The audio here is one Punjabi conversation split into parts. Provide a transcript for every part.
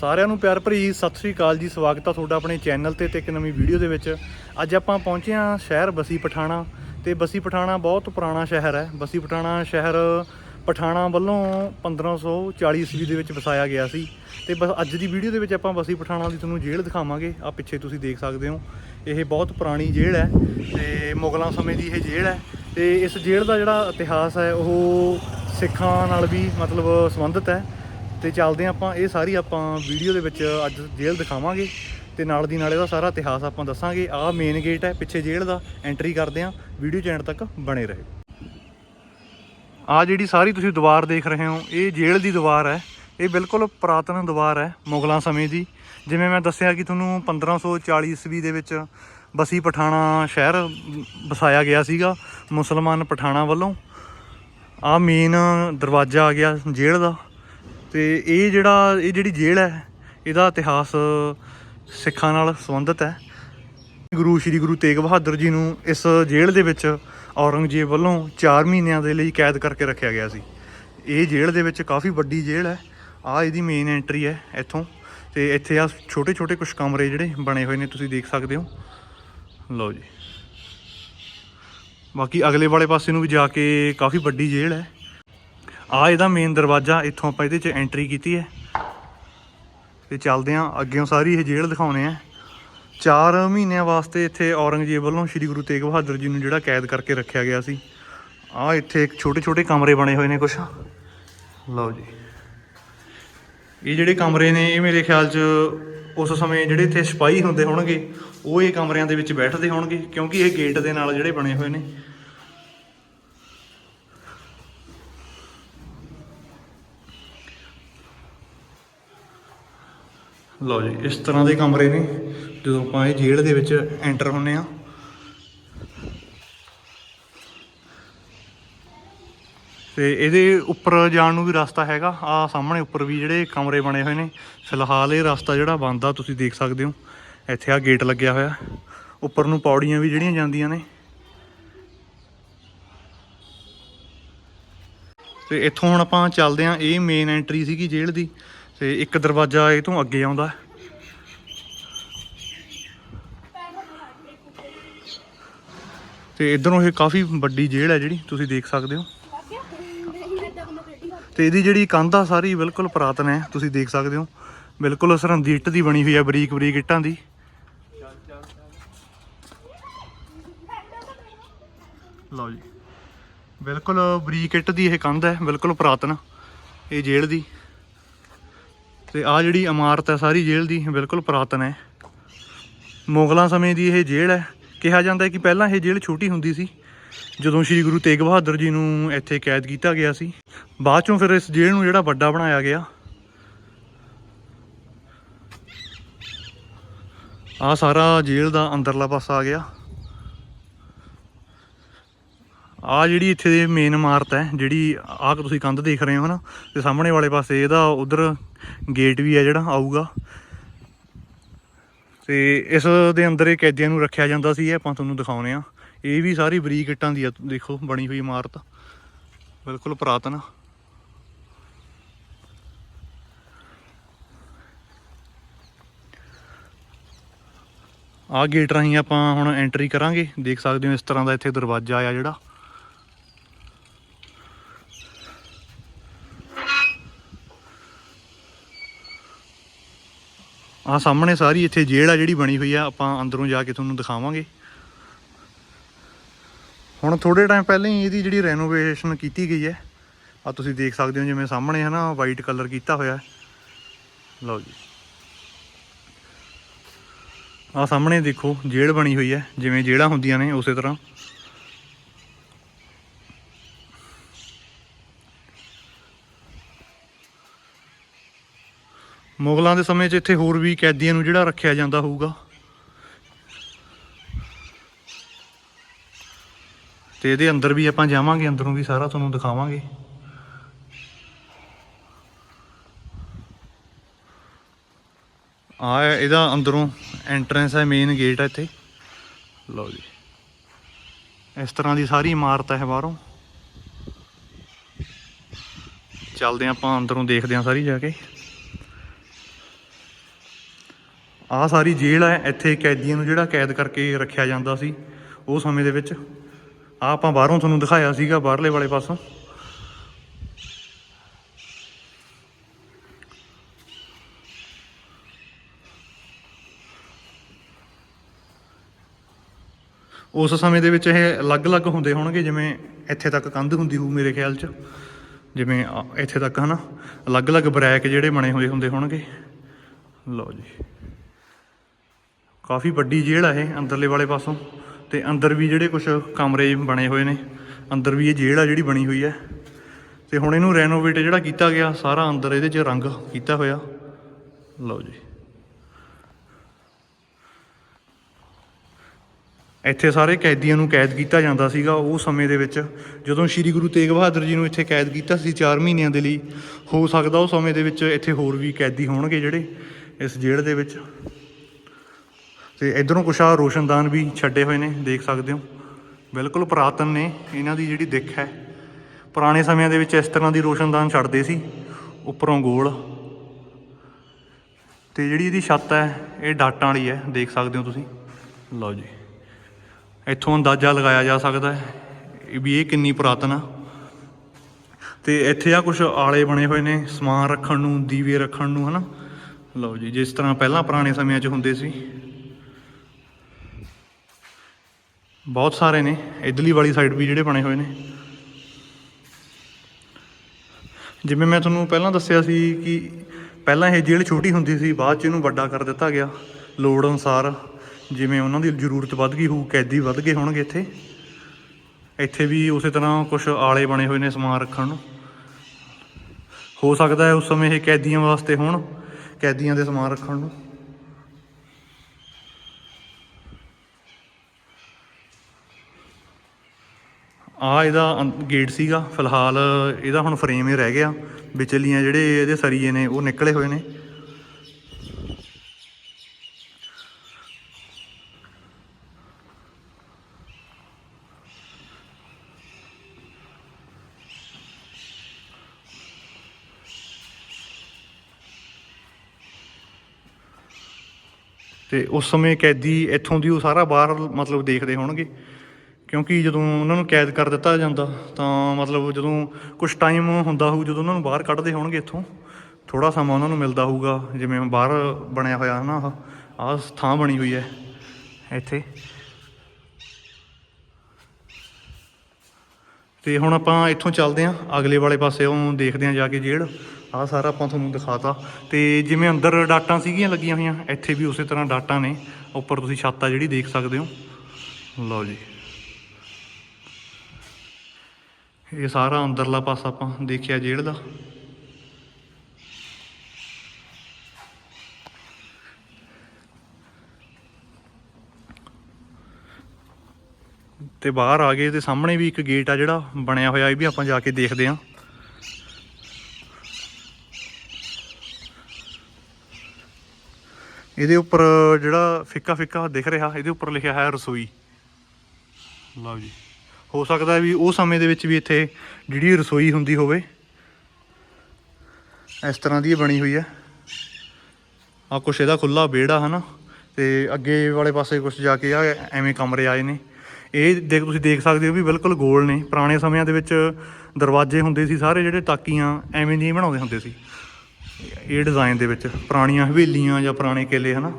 ਸਾਰਿਆਂ ਨੂੰ ਪਿਆਰ ਭਰੀ ਸਤਿ ਸ੍ਰੀ ਅਕਾਲ ਜੀ, ਸਵਾਗਤ ਆ ਤੁਹਾਡਾ ਆਪਣੇ ਚੈਨਲ ਤੇ ਤੇ ਇੱਕ ਨਵੀਂ ਵੀਡੀਓ ਦੇ ਵਿੱਚ। ਅੱਜ ਆਪਾਂ ਪਹੁੰਚੇ ਹਾਂ ਸ਼ਹਿਰ ਬਸੀ ਪਠਾਣਾ ਤੇ ਬਸੀ ਪਠਾਣਾ ਬਹੁਤ ਪੁਰਾਣਾ ਸ਼ਹਿਰ ਹੈ। ਬਸੀ ਪਠਾਣਾ ਸ਼ਹਿਰ ਪਠਾਣਾ ਵੱਲੋਂ 1540 ਈਸਵੀ ਦੇ ਵਿੱਚ ਵਸਾਇਆ ਗਿਆ ਸੀ ਤੇ ਬਸ ਅੱਜ ਦੀ ਵੀਡੀਓ ਦੇ ਵਿੱਚ ਆਪਾਂ ਬਸੀ ਪਠਾਣਾ ਦੀ ਤੁਹਾਨੂੰ ਜੇਲ੍ਹ ਦਿਖਾਵਾਂਗੇ। ਆ ਪਿੱਛੇ ਤੁਸੀਂ ਦੇਖ ਸਕਦੇ ਹੋ। ਇਹ ਬਹੁਤ ਪੁਰਾਣੀ ਜੇਲ੍ਹ ਹੈ ਤੇ ਮੁਗਲਾਂ ਸਮੇਂ ਦੀ ਇਹ ਜੇਲ੍ਹ ਹੈ ਤੇ ਇਸ ਜੇਲ੍ਹ ਦਾ ਜਿਹੜਾ ਇਤਿਹਾਸ ਹੈ ਉਹ ਸਿੱਖਾਂ ਨਾਲ ਵੀ ਮਤਲਬ ਸੰਬੰਧਿਤ ਹੈ। ਤੇ ਚੱਲਦੇ ਹਾਂ ਆਪਾਂ, ਇਹ ਸਾਰੀ ਆਪਾਂ ਵੀਡੀਓ ਦੇ ਵਿੱਚ ਅੱਜ ਜੇਲ੍ਹ ਦਿਖਾਵਾਂਗੇ ਤੇ ਨਾਲ ਦੀ ਨਾਲ ਇਹਦਾ ਸਾਰਾ ਇਤਿਹਾਸ ਆਪਾਂ ਦੱਸਾਂਗੇ। ਆਹ ਮੇਨ ਗੇਟ ਹੈ, ਪਿੱਛੇ ਜੇਲ੍ਹ ਦਾ ਐਂਟਰੀ ਕਰਦੇ ਹਾਂ ਵੀਡੀਓ ਚੈਨਲ ਤੱਕ ਬਣੇ ਰਹੇ। ਆ ਜਿਹੜੀ ਸਾਰੀ ਤੁਸੀਂ ਦੀਵਾਰ ਦੇਖ ਰਹੇ ਹੋ, ਇਹ ਜੇਲ੍ਹ ਦੀ ਦੀਵਾਰ ਹੈ। ਇਹ ਬਿਲਕੁਲ ਪੁਰਾਤਨ ਦੀਵਾਰ ਹੈ ਮੁਗਲਾਂ ਸਮੇਂ ਦੀ। ਜਿਵੇਂ ਮੈਂ ਦੱਸਿਆ ਕਿ ਤੁਹਾਨੂੰ 1540 ਈਸਵੀ ਦੇ ਵਿੱਚ ਬਸੀ ਪਠਾਣਾ ਸ਼ਹਿਰ ਵਸਾਇਆ ਗਿਆ ਸੀਗਾ, ਮੁਸਲਮਾਨ ਪਠਾਣਾ ਵੱਲੋਂ। ਆ ਮੇਨ ਦਰਵਾਜ਼ਾ ਆ ਗਿਆ ਜੇਲ੍ਹ ਦਾ। ਤੇ ਇਹ ਜਿਹੜਾ, ਇਹ ਜਿਹੜੀ ਜੇਲ੍ਹ ਹੈ, ਇਹਦਾ ਇਤਿਹਾਸ ਸਿੱਖਾਂ ਨਾਲ ਸੰਬੰਧਿਤ ਹੈ। ਗੁਰੂ ਸ਼੍ਰੀ ਗੁਰੂ ਤੇਗ ਬਹਾਦਰ ਜੀ ਨੂੰ ਇਸ ਜੇਲ੍ਹ ਦੇ ਵਿੱਚ ਔਰੰਗਜ਼ੇਬ ਵੱਲੋਂ 4 ਮਹੀਨਿਆਂ ਦੇ ਲਈ ਕੈਦ ਕਰਕੇ ਰੱਖਿਆ ਗਿਆ ਸੀ। ਇਹ ਜੇਲ੍ਹ ਦੇ ਵਿੱਚ ਕਾਫੀ ਵੱਡੀ ਜੇਲ੍ਹ ਹੈ। ਆ ਇਹਦੀ ਮੇਨ ਐਂਟਰੀ ਹੈ ਇੱਥੋਂ। ਤੇ ਇੱਥੇ ਆ ਛੋਟੇ ਛੋਟੇ ਕੁਝ ਕਮਰੇ ਜਿਹੜੇ ਬਣੇ ਹੋਏ ਨੇ, ਤੁਸੀਂ ਦੇਖ ਸਕਦੇ ਹੋ। ਲਓ ਜੀ। ਬਾਕੀ ਅਗਲੇ ਵਾਲੇ ਪਾਸੇ ਨੂੰ ਵੀ ਜਾ ਕੇ ਕਾਫੀ ਵੱਡੀ ਜੇਲ੍ਹ ਹੈ। ਆ ਇਹਦਾ ਮੇਨ ਦਰਵਾਜ਼ਾ ਇੱਥੋਂ ਆਪਾਂ ਇਹਦੇ 'ਚ ਐਂਟਰੀ ਕੀਤੀ ਹੈ। ਤੇ ਚੱਲਦੇ ਆਂ ਅੱਗੇੋਂ ਸਾਰੀ ਇਹ ਜੇਲ੍ਹ ਦਿਖਾਉਣੇ ਆ। 4 ਮਹੀਨਿਆਂ ਵਾਸਤੇ ਇੱਥੇ ਔਰੰਗਜ਼ੇਬ ਵੱਲੋਂ ਸ੍ਰੀ ਗੁਰੂ ਤੇਗ ਬਹਾਦਰ ਜੀ ਨੂੰ ਜਿਹੜਾ ਕੈਦ ਕਰਕੇ ਰੱਖਿਆ ਗਿਆ ਸੀ। ਆ ਇੱਥੇ ਇੱਕ ਛੋਟੇ ਛੋਟੇ ਕਮਰੇ ਬਣੇ ਹੋਏ ਨੇ ਕੁਛ। ਲਓ ਜੀ। ਇਹ ਜਿਹੜੇ ਕਮਰੇ ਨੇ, ਇਹ ਮੇਰੇ ਖਿਆਲ 'ਚ ਉਸ ਸਮੇਂ ਜਿਹੜੇ ਇੱਥੇ ਸਿਪਾਹੀ ਹੁੰਦੇ ਹੋਣਗੇ, ਉਹ ਇਹ ਕਮਰਿਆਂ ਦੇ ਵਿੱਚ ਬੈਠਦੇ ਹੋਣਗੇ, ਕਿਉਂਕਿ ਇਹ ਗੇਟ ਦੇ ਨਾਲ ਜਿਹੜੇ ਬਣੇ ਹੋਏ ਨੇ। ਲਓ ਜੀ, ਇਸ ਤਰ੍ਹਾਂ ਦੇ ਕਮਰੇ ਨੇ, ਜਦੋਂ ਆਪਾਂ ਇਹ ਜੇਲ੍ਹ ਦੇ ਵਿੱਚ ਐਂਟਰ ਹੁੰਨੇ ਆ ਤੇ ਇਹਦੇ ਉੱਪਰ ਜਾਣ ਨੂੰ ਵੀ ਰਸਤਾ ਹੈਗਾ। ਆ ਸਾਹਮਣੇ ਉੱਪਰ ਵੀ ਜਿਹੜੇ ਕਮਰੇ ਬਣੇ ਹੋਏ ਨੇ। ਫਿਲਹਾਲ ਇਹ ਰਸਤਾ ਜਿਹੜਾ ਬੰਦਾ ਤੁਸੀਂ ਦੇਖ ਸਕਦੇ ਹੋ। ਇੱਥੇ ਆ ਗੇਟ ਲੱਗਿਆ ਹੋਇਆ। ਉੱਪਰ ਨੂੰ ਪੌੜੀਆਂ ਵੀ ਜਿਹੜੀਆਂ ਜਾਂਦੀਆਂ ਨੇ। ਤੇ ਇੱਥੋਂ ਹੁਣ ਆਪਾਂ ਚੱਲਦੇ ਆਂ ਇਹ ਮੇਨ ਐਂਟਰੀ ਸੀਗੀ ਜੇਲ੍ਹ ਦੀ। ਤੇ ਇੱਕ ਦਰਵਾਜ਼ਾ ਇਹ ਤੋਂ ਅੱਗੇ ਆਉਂਦਾ ਤੇ ਇਧਰੋਂ ਇਹ ਕਾਫੀ ਵੱਡੀ ਜੇਲ੍ਹ ਹੈ ਜਿਹੜੀ, ਤੁਸੀਂ ਦੇਖ ਸਕਦੇ ਹੋ। ਤੇ ਇਹਦੀ ਜਿਹੜੀ ਕੰਧ ਆ ਸਾਰੀ ਬਿਲਕੁਲ ਪੁਰਾਤਨ ਹੈ, ਤੁਸੀਂ ਦੇਖ ਸਕਦੇ ਹੋ। ਬਿਲਕੁਲ ਸਰਹੰਦੀ ਇੱਟ ਦੀ ਬਣੀ ਹੋਈ ਹੈ ਬਰੀਕ ਬਰੀਕ ਇੱਟਾਂ ਦੀ। ਲਓ ਜੀ। ਬਿਲਕੁਲ ਬਰੀਕ ਇੱਟ ਦੀ ਇਹ ਕੰਧ ਹੈ, ਬਿਲਕੁਲ ਪੁਰਾਤਨ ਇਹ ਜੇਲ੍ਹ ਦੀ। ਤੇ ਆ ਜਿਹੜੀ ਇਮਾਰਤ ਹੈ, ਸਾਰੀ ਜੇਲ੍ਹ ਦੀ ਬਿਲਕੁਲ ਪੁਰਾਤਨ ਹੈ। ਮੁਗਲਾਂ ਸਮੇਂ ਦੀ ਇਹ ਜੇਲ੍ਹ ਹੈ। ਕਿਹਾ ਜਾਂਦਾ ਹੈ ਕਿ ਪਹਿਲਾਂ ਇਹ ਜੇਲ੍ਹ ਛੋਟੀ ਹੁੰਦੀ ਸੀ, ਜਦੋਂ ਸ੍ਰੀ ਗੁਰੂ ਤੇਗ ਬਹਾਦਰ ਜੀ ਨੂੰ ਇੱਥੇ ਕੈਦ ਕੀਤਾ ਗਿਆ ਸੀ। ਬਾਅਦ ਚੋਂ ਫਿਰ ਇਸ ਜੇਲ੍ਹ ਨੂੰ ਜਿਹੜਾ ਵੱਡਾ ਬਣਾਇਆ ਗਿਆ। ਆ ਸਾਰਾ ਜੇਲ੍ਹ ਦਾ ਅੰਦਰਲਾ ਪਾਸਾ ਆ ਗਿਆ। ਆ ਜਿਹੜੀ ਇੱਥੇ ਦੀ ਮੇਨ ਇਮਾਰਤ ਹੈ, ਜਿਹੜੀ ਆਹ ਤੁਸੀਂ ਕੰਧ ਦੇਖ ਰਹੇ ਹੋ ਨਾ, ਤੇ ਸਾਹਮਣੇ ਵਾਲੇ ਪਾਸੇ ਇਹਦਾ ਉਧਰ ਗੇਟ ਵੀ ਹੈ ਜਿਹੜਾ, ਆਊਗਾ। ਤੇ ਇਸ ਦੇ ਅੰਦਰ ਇਹ ਕੈਦੀਆਂ ਨੂੰ ਰੱਖਿਆ ਜਾਂਦਾ ਸੀ, ਇਹ ਆਪਾਂ ਤੁਹਾਨੂੰ ਦਿਖਾਉਨੇ ਆ। ਇਹ ਵੀ ਸਾਰੀ ਬਰੀਕ ਇੱਟਾਂ ਦੀ ਆ, ਦੇਖੋ, ਬਣੀ ਹੋਈ ਇਮਾਰਤ। ਬਿਲਕੁਲ ਪੁਰਾਤਨ। ਆ ਗੇਟ ਰਾਹੀਂ ਆਪਾਂ ਹੁਣ ਐਂਟਰੀ ਕਰਾਂਗੇ। ਦੇਖ ਸਕਦੇ ਹੋ ਇਸ ਤਰ੍ਹਾਂ ਦਾ ਇੱਥੇ ਦਰਵਾਜ਼ਾ ਆ ਜਿਹੜਾ। ਆ ਸਾਹਮਣੇ ਸਾਰੀ ਇੱਥੇ ਜੇਲ੍ਹ ਆ ਜਿਹੜੀ ਬਣੀ ਹੋਈ ਆ, ਆਪਾਂ ਅੰਦਰੋਂ ਜਾ ਕੇ ਤੁਹਾਨੂੰ ਦਿਖਾਵਾਂਗੇ। ਹੁਣ ਥੋੜੇ ਟਾਈਮ ਪਹਿਲਾਂ ਹੀ ਇਹਦੀ ਜਿਹੜੀ ਰੈਨੋਵੇਸ਼ਨ ਕੀਤੀ ਗਈ ਹੈ ਆ ਤੁਸੀਂ ਦੇਖ ਸਕਦੇ ਹੋ ਜਿਵੇਂ ਸਾਹਮਣੇ ਹੈ ਨਾ ਵਾਈਟ ਕਲਰ ਕੀਤਾ ਹੋਇਆ ਲਓ ਜੀ। ਆ ਸਾਹਮਣੇ ਦੇਖੋ, ਜੇਲ੍ਹ ਬਣੀ ਹੋਈ ਹੈ, ਜਿਵੇਂ ਜੇਲ੍ਹਾਂ ਹੁੰਦੀਆਂ ਨੇ, ਉਸੇ ਤਰ੍ਹਾਂ। ਮੁਗਲਾਂ ਦੇ ਸਮੇਂ 'ਚ ਇੱਥੇ ਹੋਰ ਵੀ ਕੈਦੀਆਂ ਨੂੰ ਜਿਹੜਾ ਰੱਖਿਆ ਜਾਂਦਾ ਹੋਊਗਾ। ਤੇ ਇਹਦੇ ਅੰਦਰ ਵੀ ਆਪਾਂ ਜਾਵਾਂਗੇ, ਅੰਦਰੋਂ ਵੀ ਸਾਰਾ ਤੁਹਾਨੂੰ ਦਿਖਾਵਾਂਗੇ। ਆ ਇਹਦਾ ਅੰਦਰੋਂ ਐਂਟਰੈਂਸ ਹੈ ਮੇਨ ਗੇਟ ਹੈ ਇੱਥੇ। ਲਓ ਜੀ। ਇਸ ਤਰ੍ਹਾਂ ਦੀ ਸਾਰੀ ਇਮਾਰਤ ਹੈ ਬਾਹਰੋਂ। ਚੱਲਦੇ ਹਾਂ ਆਪਾਂ ਅੰਦਰੋਂ ਦੇਖਦੇ ਹਾਂ ਸਾਰੀ ਜਾ ਕੇ। ਆਹ ਸਾਰੀ ਜੇਲ੍ਹ ਹੈ, ਇੱਥੇ ਕੈਦੀਆਂ ਨੂੰ ਜਿਹੜਾ ਕੈਦ ਕਰਕੇ ਰੱਖਿਆ ਜਾਂਦਾ ਸੀ, ਉਹ ਸਮੇਂ ਦੇ ਵਿੱਚ। ਆਹ ਆਪਾਂ ਬਾਹਰੋਂ ਤੁਹਾਨੂੰ ਦਿਖਾਇਆ ਸੀਗਾ, ਬਾਹਰਲੇ ਵਾਲੇ ਪਾਸੋਂ। ਉਸ ਸਮੇਂ ਦੇ ਵਿੱਚ ਇਹ ਅਲੱਗ-ਅਲੱਗ ਹੁੰਦੇ ਹੋਣਗੇ, ਜਿਵੇਂ ਇੱਥੇ ਤੱਕ ਕੰਧ ਹੁੰਦੀ ਹੋਊ ਮੇਰੇ ਖਿਆਲ 'ਚ। ਜਿਵੇਂ ਇੱਥੇ ਤੱਕ ਹਨਾ। ਅਲੱਗ-ਅਲੱਗ ਬਰੈਕ ਜਿਹੜੇ ਬਣੇ ਹੋਏ ਹੁੰਦੇ ਹੋਣਗੇ। ਲਓ ਜੀ। ਕਾਫੀ ਵੱਡੀ ਜੇਲ੍ਹ ਆ ਇਹ ਅੰਦਰਲੇ ਵਾਲੇ ਪਾਸੋਂ ਤੇ ਅੰਦਰ ਵੀ ਜਿਹੜੇ ਕੁਝ ਕਮਰੇ ਬਣੇ ਹੋਏ ਨੇ, ਅੰਦਰ ਵੀ ਇਹ ਜੇਲ੍ਹ ਆ ਜਿਹੜੀ ਬਣੀ ਹੋਈ ਹੈ। ਤੇ ਹੁਣ ਇਹਨੂੰ ਰੈਨੋਵੇਟ ਜਿਹੜਾ ਕੀਤਾ ਗਿਆ, ਸਾਰਾ ਅੰਦਰ ਇਹਦੇ 'ਚ ਰੰਗ ਕੀਤਾ ਹੋਇਆ। ਲਓ ਜੀ। ਇੱਥੇ ਸਾਰੇ ਕੈਦੀਆਂ ਨੂੰ ਕੈਦ ਕੀਤਾ ਜਾਂਦਾ ਸੀਗਾ ਉਹ ਸਮੇਂ ਦੇ ਵਿੱਚ। ਜਦੋਂ ਸ੍ਰੀ ਗੁਰੂ ਤੇਗ ਬਹਾਦਰ ਜੀ ਨੂੰ ਇੱਥੇ ਕੈਦ ਕੀਤਾ ਸੀ 4 ਮਹੀਨਿਆਂ ਦੇ ਲਈ, ਹੋ ਸਕਦਾ ਉਹ ਸਮੇਂ ਦੇ ਵਿੱਚ ਇੱਥੇ ਹੋਰ ਵੀ ਕੈਦੀ ਹੋਣਗੇ ਜਿਹੜੇ ਇਸ ਜੇਲ੍ਹ ਦੇ ਵਿੱਚ। ਤੇ ਇਧਰੋਂ ਕੁਛ ਆ ਰੋਸ਼ਨਦਾਨ ਵੀ ਛੱਡੇ ਹੋਏ ਨੇ, ਦੇਖ ਸਕਦੇ ਹੋ। ਬਿਲਕੁਲ ਪੁਰਾਤਨ ਨੇ, ਇਹਨਾਂ ਦੀ ਜਿਹੜੀ ਦਿੱਖ ਹੈ। ਪੁਰਾਣੇ ਸਮਿਆਂ ਦੇ ਵਿੱਚ ਇਸ ਤਰ੍ਹਾਂ ਦੀ ਰੋਸ਼ਨਦਾਨ ਛੱਡਦੇ ਸੀ, ਉੱਪਰੋਂ ਗੋਲ। ਤੇ ਜਿਹੜੀ ਇਹਦੀ ਛੱਤ ਹੈ, ਇਹ ਡਾਟਾਂ ਵਾਲੀ ਹੈ, ਦੇਖ ਸਕਦੇ ਹੋ ਤੁਸੀਂ। ਲਓ ਜੀ, ਇੱਥੋਂ ਅੰਦਾਜ਼ਾ ਲਗਾਇਆ ਜਾ ਸਕਦਾ ਹੈ ਵੀ ਇਹ ਕਿੰਨੀ ਪੁਰਾਤਨ ਆ। ਤੇ ਇੱਥੇ ਆ ਕੁਝ ਆਲੇ ਬਣੇ ਹੋਏ ਨੇ, ਸਮਾਨ ਰੱਖਣ ਨੂੰ, ਦੀਵੇ ਰੱਖਣ ਨੂੰ, ਹਨਾ। ਲਓ ਜੀ, ਜਿਸ ਤਰ੍ਹਾਂ ਪਹਿਲਾਂ ਪੁਰਾਣੇ ਸਮਿਆਂ 'ਚ ਹੁੰਦੇ ਸੀ। ਬਹੁਤ ਸਾਰੇ ਨੇ। ਇਧਰਲੀ ਵਾਲੀ ਸਾਈਡ ਵੀ ਜਿਹੜੇ ਬਣੇ ਹੋਏ ਨੇ। ਜਿਵੇਂ ਮੈਂ ਤੁਹਾਨੂੰ ਪਹਿਲਾਂ ਦੱਸਿਆ ਸੀ ਕਿ ਪਹਿਲਾਂ ਇਹ ਜੇਲ੍ਹ ਛੋਟੀ ਹੁੰਦੀ ਸੀ, ਬਾਅਦ ਚ ਇਹਨੂੰ ਵੱਡਾ ਕਰ ਦਿੱਤਾ ਗਿਆ ਲੋੜ ਅਨੁਸਾਰ। ਜਿਵੇਂ ਉਹਨਾਂ ਦੀ ਜ਼ਰੂਰਤ ਵੱਧ ਗਈ ਹੋਊ, ਕੈਦੀ ਵੱਧ ਗਏ ਹੋਣਗੇ ਇੱਥੇ। ਇੱਥੇ ਵੀ ਉਸੇ ਤਰ੍ਹਾਂ ਕੁਝ ਆਲੇ ਬਣੇ ਹੋਏ ਨੇ ਸਮਾਨ ਰੱਖਣ ਨੂੰ। ਹੋ ਸਕਦਾ ਹੈ ਉਸ ਸਮੇਂ ਇਹ ਕੈਦੀਆਂ ਵਾਸਤੇ ਹੋਣ, ਕੈਦੀਆਂ ਦੇ ਸਮਾਨ ਰੱਖਣ ਨੂੰ। ਆ ਇਹਦਾ ਗੇਟ ਸੀਗਾ, ਫਿਲਹਾਲ ਇਹਦਾ ਹੁਣ ਫਰੇਮ ਹੀ ਰਹਿ ਗਿਆ। ਵਿਚਲੀਆਂ ਜਿਹੜੇ ਇਹਦੇ ਸਰੀਏ ਨੇ, ਉਹ ਨਿਕਲੇ ਹੋਏ ਨੇ। ਤੇ ਉਸ ਸਮੇਂ ਕੈਦੀ ਇੱਥੋਂ ਦੀ ਉਹ ਸਾਰਾ ਬਾਹਰ, ਮਤਲਬ ਦੇਖਦੇ ਹੋਣਗੇ। ਕਿਉਂਕਿ ਜਦੋਂ ਉਹਨਾਂ ਨੂੰ ਕੈਦ ਕਰ ਦਿੱਤਾ ਜਾਂਦਾ, ਤਾਂ ਮਤਲਬ ਜਦੋਂ ਕੁਝ ਟਾਈਮ ਹੁੰਦਾ ਹੋਊ, ਜਦੋਂ ਉਹਨਾਂ ਨੂੰ ਬਾਹਰ ਕੱਢਦੇ ਹੋਣਗੇ ਇੱਥੋਂ ਥੋੜਾ ਸਮਾਂ ਉਹਨਾਂ ਨੂੰ ਮਿਲਦਾ ਹੋਊਗਾ, ਜਿਵੇਂ ਬਾਹਰ ਬਣਿਆ ਹੋਇਆ ਨਾ ਆਹ ਆਹ ਥਾਂ ਬਣੀ ਹੋਈ ਹੈ, ਇੱਥੇ। ਤੇ ਹੁਣ ਆਪਾਂ ਇੱਥੋਂ ਚੱਲਦੇ ਆਂ ਅਗਲੇ ਵਾਲੇ ਪਾਸੇ ਉਹ ਦੇਖਦੇ ਆਂ ਜਾ ਕੇ ਜੇੜ ਆਹ ਸਾਰਾ ਆਪਾਂ ਤੁਹਾਨੂੰ ਦਿਖਾਤਾ। ਤੇ ਜਿਵੇਂ ਅੰਦਰ ਡਾਟਾਂ ਸੀਗੀਆਂ ਲੱਗੀਆਂ ਹੋਈਆਂ, ਇੱਥੇ ਵੀ ਉਸੇ ਤਰ੍ਹਾਂ ਡਾਟਾਂ ਨੇ, ਉੱਪਰ ਤੁਸੀਂ ਛੱਤ ਆ ਜਿਹੜੀ ਦੇਖ ਸਕਦੇ ਹੋ। ਲਓ ਜੀ। ਇਹ ਸਾਰਾ ਅੰਦਰਲਾ ਪਾਸਾ ਆਪਾਂ ਦੇਖਿਆ ਜੇਲ੍ਹ ਦਾ। ਤੇ ਬਾਹਰ ਆ ਗਏ ਤੇ ਸਾਹਮਣੇ ਵੀ ਇੱਕ ਗੇਟ ਆ ਜਿਹੜਾ ਬਣਿਆ ਹੋਇਆ, ਇਹ ਵੀ ਆਪਾਂ ਜਾ ਕੇ ਦੇਖਦੇ ਆਂ ਇਹਦੇ ਉੱਪਰ ਜਿਹੜਾ ਫਿੱਕਾ ਫਿੱਕਾ ਦਿਖ ਰਿਹਾ, ਇਹਦੇ ਉੱਪਰ ਲਿਖਿਆ ਹੈ ਰਸੋਈ। ਲਓ ਜੀ। ਹੋ ਸਕਦਾ ਵੀ ਉਹ ਸਮੇਂ ਦੇ ਵਿੱਚ ਵੀ ਇੱਥੇ ਜਿਹੜੀ ਰਸੋਈ ਹੁੰਦੀ ਹੋਵੇ, ਇਸ ਤਰ੍ਹਾਂ ਦੀ ਬਣੀ ਹੋਈ ਹੈ। ਆ ਕੁਛ ਇਹਦਾ ਖੁੱਲਾ ਵਿਹੜਾ ਹਨਾ, ਤੇ ਅੱਗੇ ਵਾਲੇ ਪਾਸੇ ਕੁਛ ਜਾ ਕੇ ਆ ਐਵੇਂ ਕਮਰੇ ਆਏ ਨੇ। ਇਹ ਦੇਖ, ਤੁਸੀਂ ਦੇਖ ਸਕਦੇ ਹੋ ਵੀ ਬਿਲਕੁਲ ਗੋਲ ਨੇ। ਪੁਰਾਣੇ ਸਮਿਆਂ ਦੇ ਵਿੱਚ ਦਰਵਾਜ਼ੇ ਹੁੰਦੇ ਸੀ ਸਾਰੇ, ਜਿਹੜੇ ਤਾਕੀਆਂ ਐਵੇਂ ਦੀਆਂ ਬਣਾਉਂਦੇ ਹੁੰਦੇ ਸੀ। ਇਹ ਡਿਜ਼ਾਈਨ ਦੇ ਵਿੱਚ ਪੁਰਾਣੀਆਂ ਹਵੇਲੀਆਂ ਜਾਂ ਪੁਰਾਣੇ ਕਿਲੇ ਹਨਾ।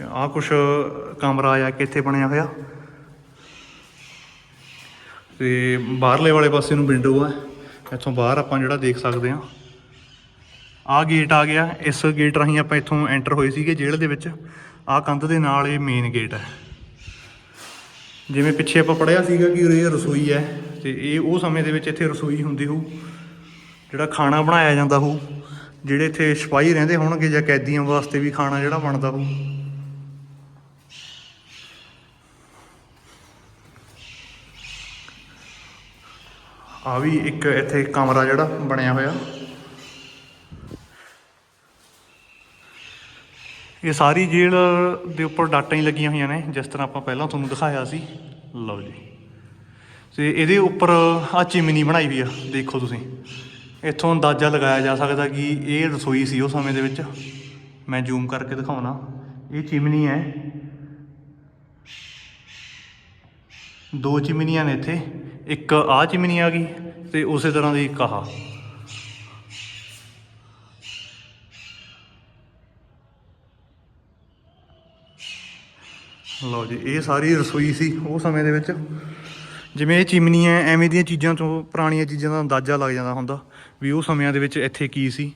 ਆ ਕੁਛ ਕਮਰਾ ਆ ਕਿ ਇੱਥੇ ਬਣਿਆ ਹੋਇਆ। ਤੇ ਬਾਹਰਲੇ ਵਾਲੇ ਪਾਸੇ ਨੂੰ ਵਿੰਡੋ ਆ। ਇੱਥੋਂ ਬਾਹਰ ਆਪਾਂ ਜਿਹੜਾ ਦੇਖ ਸਕਦੇ ਆ ਆ ਗੇਟ ਆ ਗਿਆ। ਇਸ ਗੇਟ ਰਾਹੀਂ ਆਪਾਂ ਇੱਥੋਂ ਐਂਟਰ ਹੋਏ ਸੀਗੇ ਜੇਲ੍ਹ ਦੇ ਵਿੱਚ। ਆ ਕੰਧ ਦੇ ਨਾਲ ਇਹ ਮੇਨ ਗੇਟ ਹੈ ਜਿਵੇਂ ਪਿੱਛੇ ਆਪਾਂ ਪੜਿਆ ਸੀਗਾ ਕਿ ਇਹ ਰਸੋਈ ਹੈ ਤੇ ਇਹ ਉਹ ਸਮੇਂ ਦੇ ਵਿੱਚ ਇੱਥੇ ਰਸੋਈ ਹੁੰਦੀ ਹੋਊ। ਜਿਹੜਾ ਖਾਣਾ ਬਣਾਇਆ ਜਾਂਦਾ ਹੋਊ। ਜਿਹੜੇ ਇੱਥੇ ਸਿਪਾਹੀ ਰਹਿੰਦੇ ਹੋਣਗੇ ਜਾਂ ਕੈਦੀਆਂ ਵਾਸਤੇ ਵੀ ਖਾਣਾ ਜਿਹੜਾ ਬਣਦਾ ਹੋਊ। ਆ ਵੀ ਇੱਕ ਇੱਥੇ ਕਮਰਾ ਜਿਹੜਾ ਬਣਿਆ ਹੋਇਆ। ਇਹ ਸਾਰੀ ਜੇਲ੍ਹ ਦੇ ਉੱਪਰ ਡਾਟਾਂ ਹੀ ਲੱਗੀਆਂ ਹੋਈਆਂ ਨੇ, ਜਿਸ ਤਰ੍ਹਾਂ ਆਪਾਂ ਪਹਿਲਾਂ ਤੁਹਾਨੂੰ ਦਿਖਾਇਆ ਸੀ। ਲਓ ਜੀ। ਤੇ ਇਹਦੇ ਉੱਪਰ ਆ ਚਿਮਨੀ ਬਣਾਈ ਹੋਈ ਆ, ਦੇਖੋ ਤੁਸੀਂ। ਇੱਥੋਂ ਅੰਦਾਜ਼ਾ ਲਗਾਇਆ ਜਾ ਸਕਦਾ ਕਿ ਇਹ ਰਸੋਈ ਸੀ ਉਸ ਸਮੇਂ ਦੇ ਵਿੱਚ। ਮੈਂ ਜ਼ੂਮ ਕਰਕੇ ਦਿਖਾਉਣਾ। ਇਹ ਚਿਮਨੀ ਹੈ। ਦੋ ਚਿਮਨੀਆਂ ਨੇ ਇੱਥੇ। ਇੱਕ ਆਹ ਚਿਮਨੀ ਆ ਗਈ ਤੇ ਉਸੇ ਤਰ੍ਹਾਂ ਦੀ ਇੱਕ ਆਹ। ਲਓ ਜੀ, ਇਹ ਸਾਰੀ ਰਸੋਈ ਸੀ ਉਹ ਸਮੇਂ ਦੇ ਵਿੱਚ। ਜਿਵੇਂ ਇਹ ਚਿਮਨੀ ਹੈ ਐਵੇਂ ਦੀਆਂ ਚੀਜ਼ਾਂ ਤੋਂ, ਪੁਰਾਣੀਆਂ ਚੀਜ਼ਾਂ ਦਾ ਅੰਦਾਜ਼ਾ ਲੱਗ ਜਾਂਦਾ ਹੁੰਦਾ ਵੀ ਉਹ ਸਮਿਆਂ ਦੇ ਵਿੱਚ ਇੱਥੇ ਕੀ ਸੀ।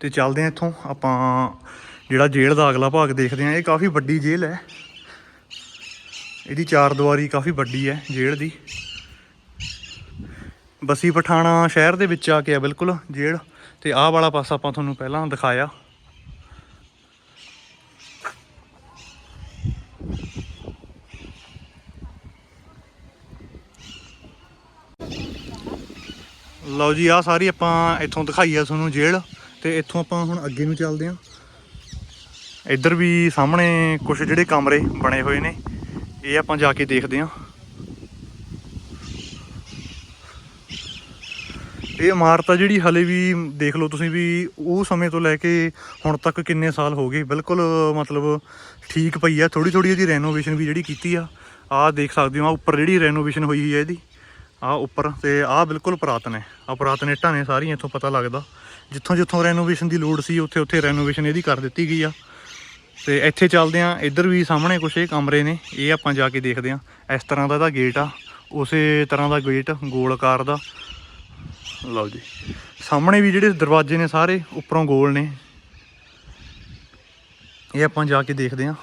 ਤੇ ਚੱਲਦੇ ਹਾਂ ਇੱਥੋਂ, ਆਪਾਂ ਜਿਹੜਾ ਜੇਲ੍ਹ ਦਾ ਅਗਲਾ ਭਾਗ ਦੇਖਦੇ ਹਾਂ ਇਹ ਕਾਫੀ ਵੱਡੀ ਜੇਲ੍ਹ ਹੈ ਇਹਦੀ ਚਾਰ ਦੀਵਾਰੀ ਕਾਫੀ ਵੱਡੀ ਹੈ, ਜੇਲ੍ਹ ਦੀ। ਬਸੀ ਪਠਾਣਾ ਸ਼ਹਿਰ ਦੇ ਵਿੱਚ ਆ ਕੇ ਆ, ਬਿਲਕੁਲ, ਜੇਲ੍ਹ। ਤੇ ਆਹ ਵਾਲਾ ਪਾਸਾ ਆਪਾਂ ਤੁਹਾਨੂੰ ਪਹਿਲਾਂ ਦਿਖਾਇਆ। ਲਓ ਜੀ ਆ ਸਾਰੀ ਆਪਾਂ ਇੱਥੋਂ ਦਿਖਾਈ ਆ ਤੁਹਾਨੂੰ ਜੇਲ੍ਹ। ਤੇ ਇੱਥੋਂ ਆਪਾਂ ਹੁਣ ਅੱਗੇ ਨੂੰ ਚੱਲਦੇ ਹਾਂ ਇੱਧਰ ਵੀ ਸਾਹਮਣੇ ਕੁਝ ਜਿਹੜੇ ਕਮਰੇ ਬਣੇ ਹੋਏ ਨੇ। ਇਹ ਆਪਾਂ ਜਾ ਕੇ ਦੇਖਦੇ ਹਾਂ। ਇਹ ਇਮਾਰਤ ਆ ਜਿਹੜੀ ਹਲੇ ਵੀ ਦੇਖ ਲਓ ਤੁਸੀਂ ਵੀ ਉਹ ਸਮੇਂ ਤੋਂ ਲੈ ਕੇ ਹੁਣ ਤੱਕ ਕਿੰਨੇ ਸਾਲ ਹੋ ਗਏ। ਬਿਲਕੁਲ, ਮਤਲਬ ਠੀਕ ਪਈ ਆ। ਥੋੜੀ ਥੋੜੀ ਇਹਦੀ ਰੈਨੋਵੇਸ਼ਨ ਵੀ ਜਿਹੜੀ ਕੀਤੀ ਆ। ਆਹ ਦੇਖ ਸਕਦੇ ਹੋ, ਆ ਉੱਪਰ ਜਿਹੜੀ ਰੈਨੋਵੇਸ਼ਨ ਹੋਈ ਹੈ ਇਹਦੀ। ਆ ਉੱਪਰ ਤੇ ਆ ਬਿਲਕੁਲ ਪੁਰਾਤਨ ਹੈ। ਆ ਪੁਰਾਤਨ ਇੱਟਾਂ ਨੇ ਸਾਰੀਆਂ, ਇੱਥੋਂ ਪਤਾ ਲੱਗਦਾ। ਜਿੱਥੋਂ ਜਿੱਥੋਂ ਰੈਨੋਵੇਸ਼ਨ ਦੀ ਲੋੜ ਸੀ ਉੱਥੇ ਉੱਥੇ ਰੈਨੋਵੇਸ਼ਨ ਇਹਦੀ ਕਰ ਦਿੱਤੀ ਗਈ ਆ। ਤੇ ਇੱਥੇ ਚੱਲਦੇ ਆ। ਇੱਧਰ ਵੀ ਸਾਹਮਣੇ ਕੁਛ ਇਹ ਕਮਰੇ ਨੇ, ਇਹ ਆਪਾਂ ਜਾ ਕੇ ਦੇਖਦੇ ਆ। ਇਸ ਤਰ੍ਹਾਂ ਦਾ ਇਹਦਾ ਗੇਟ ਆ। ਉਸੇ ਤਰ੍ਹਾਂ ਦਾ ਗੇਟ ਗੋਲ ਆਕਾਰ ਦਾ। ਲਓ ਜੀ। ਸਾਹਮਣੇ ਵੀ ਜਿਹੜੇ ਦਰਵਾਜ਼ੇ ਨੇ ਸਾਰੇ, ਉੱਪਰੋਂ ਗੋਲ ਨੇ। ਇਹ ਆਪਾਂ ਜਾ ਕੇ ਦੇਖਦੇ ਆ।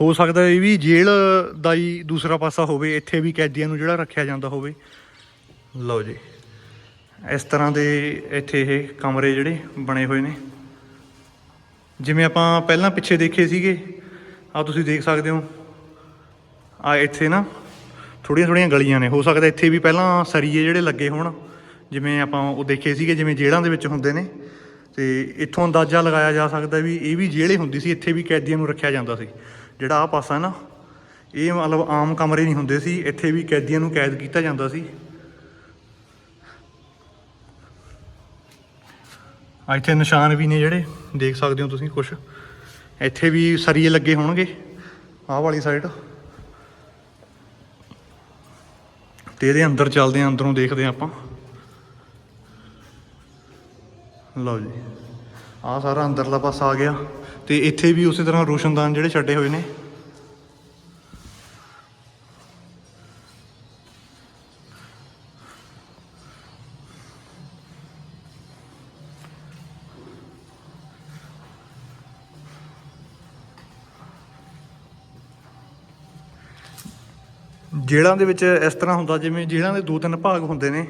ਹੋ ਸਕਦਾ ਇਹ ਵੀ ਜੇਲ੍ਹ ਦਾ ਹੀ ਦੂਸਰਾ ਪਾਸਾ ਹੋਵੇ, ਇੱਥੇ ਵੀ ਕੈਦੀਆਂ ਨੂੰ ਜਿਹੜਾ ਰੱਖਿਆ ਜਾਂਦਾ ਹੋਵੇ। ਲਓ ਜੀ। ਇਸ ਤਰ੍ਹਾਂ ਦੇ ਇੱਥੇ ਇਹ ਕਮਰੇ ਜਿਹੜੇ ਬਣੇ ਹੋਏ ਨੇ। ਜਿਵੇਂ ਆਪਾਂ ਪਹਿਲਾਂ ਪਿੱਛੇ ਦੇਖੇ ਸੀਗੇ ਆ ਤੁਸੀਂ ਦੇਖ ਸਕਦੇ ਹੋ। ਆ ਇੱਥੇ ਨਾ ਥੋੜੀਆਂ ਥੋੜੀਆਂ ਗਲੀਆਂ ਨੇ। ਹੋ ਸਕਦਾ ਇੱਥੇ ਵੀ ਪਹਿਲਾਂ ਸਰੀਏ ਜਿਹੜੇ ਲੱਗੇ ਹੋਣ। ਜਿਵੇਂ ਆਪਾਂ ਉਹ ਦੇਖੇ ਸੀਗੇ, ਜਿਵੇਂ ਜੇਲ੍ਹਾਂ ਦੇ ਵਿੱਚ ਹੁੰਦੇ ਨੇ। ਤੇ ਇੱਥੋਂ ਅੰਦਾਜ਼ਾ ਲਗਾਇਆ ਜਾ ਸਕਦਾ ਵੀ ਇਹ ਵੀ ਜੇਲ੍ਹ ਹੀ ਹੁੰਦੀ ਸੀ। ਇੱਥੇ ਵੀ ਕੈਦੀਆਂ ਨੂੰ ਰੱਖਿਆ ਜਾਂਦਾ ਸੀ। ਜਿਹੜਾ ਆ ਪਾਸਾ ਨਾ, ਇਹ ਮਤਲਬ ਆਮ ਕਮਰੇ ਨਹੀਂ ਹੁੰਦੇ ਸੀ। ਇੱਥੇ ਵੀ ਕੈਦੀਆਂ ਨੂੰ ਕੈਦ ਕੀਤਾ ਜਾਂਦਾ ਸੀ। ਇੱਥੇ ਨਿਸ਼ਾਨ ਵੀ ਨੇ ਜਿਹੜੇ, ਦੇਖ ਸਕਦੇ ਹੋ ਤੁਸੀਂ ਕੁਝ ਇੱਥੇ ਵੀ ਸਰੀਏ ਲੱਗੇ ਹੋਣਗੇ, ਆਹ ਵਾਲੀ ਸਾਈਡ ਤੇ ਇਹਦੇ ਅੰਦਰ ਚੱਲਦੇ ਆਂ ਅੰਦਰੋਂ ਦੇਖਦੇ ਆਂ ਆਪਾਂ। ਲਓ ਜੀ, ਆਹ ਸਾਰਾ ਅੰਦਰਲਾ ਪਾਸਾ ਆ ਗਿਆ। ਤੇ ਇੱਥੇ ਵੀ ਉਸੇ ਤਰ੍ਹਾਂ ਰੋਸ਼ਨਦਾਨ ਜਿਹੜੇ ਛੱਡੇ ਹੋਏ ਨੇ। ਜੇਲ੍ਹਾਂ ਦੇ ਵਿੱਚ ਇਸ ਤਰ੍ਹਾਂ ਹੁੰਦਾ, ਜਿਵੇਂ ਜੇਲ੍ਹਾਂ ਦੇ ਦੋ ਤਿੰਨ ਭਾਗ ਹੁੰਦੇ ਨੇ,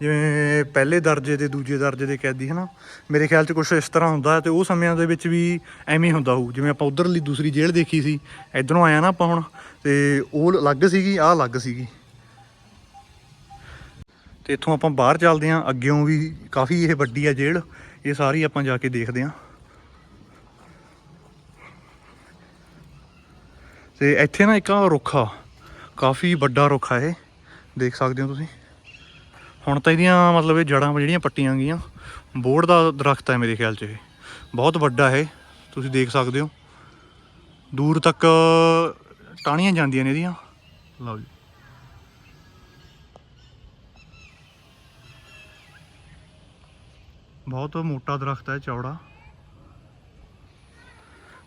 ਜਿਵੇਂ ਪਹਿਲੇ ਦਰਜੇ ਦੇ ਦੂਜੇ ਦਰਜੇ ਦੇ ਕੈਦੀ, ਹਨਾ? ਮੇਰੇ ਖਿਆਲ 'ਚ ਕੁਝ ਇਸ ਤਰ੍ਹਾਂ ਹੁੰਦਾ ਹੈ ਤੇ ਉਹ ਸਮਿਆਂ ਦੇ ਵਿੱਚ ਵੀ ਐਵੇਂ ਹੁੰਦਾ ਹੋਊ, ਜਿਵੇਂ ਆਪਾਂ ਉਧਰਲੀ ਦੂਸਰੀ ਜੇਲ੍ਹ ਦੇਖੀ ਸੀ, ਇਧਰੋਂ ਆਇਆ ਨਾ ਆਪਾਂ ਹੁਣ, ਤੇ ਉਹ ਅਲੱਗ ਸੀਗੀ, ਆਹ ਅਲੱਗ ਸੀਗੀ। ਤੇ ਇੱਥੋਂ ਆਪਾਂ ਬਾਹਰ ਚੱਲਦੇ ਆਂ, ਅੱਗਿਓਂ ਵੀ ਕਾਫੀ ਇਹ ਵੱਡੀ ਆ ਜੇਲ੍ਹ, ਇਹ ਸਾਰੀ ਆਪਾਂ ਜਾ ਕੇ ਦੇਖਦੇ ਆਂ। ਤੇ ਇੱਥੇ ਨਾ ਇੱਕ ਆਹ ਰੁੱਖ ਆ ਕਾਫੀ ਵੱਡਾ ਰੁੱਖ ਆ ਇਹ। ਦੇਖ ਸਕਦੇ ਹੋ ਤੁਸੀਂ। ਹੁਣ ਤਾਂ ਇਹਦੀਆਂ ਮਤਲਬ ਇਹ ਜੜਾਂ ਜਿਹੜੀਆਂ ਪੱਟੀਆਂ ਗਈਆਂ ਬੋੜ ਦਾ ਦਰਖਤ ਹੈ ਮੇਰੇ ਖਿਆਲ 'ਚ ਇਹ। ਬਹੁਤ ਵੱਡਾ ਹੈ ਤੁਸੀਂ ਦੇਖ ਸਕਦੇ ਹੋ। ਦੂਰ ਤੱਕ ਟਾਹਣੀਆਂ ਜਾਂਦੀਆਂ ਨੇ ਇਹਦੀਆਂ। ਲਓ ਜੀ। ਬਹੁਤ ਮੋਟਾ ਦਰਖਤ ਹੈ ਚੌੜਾ।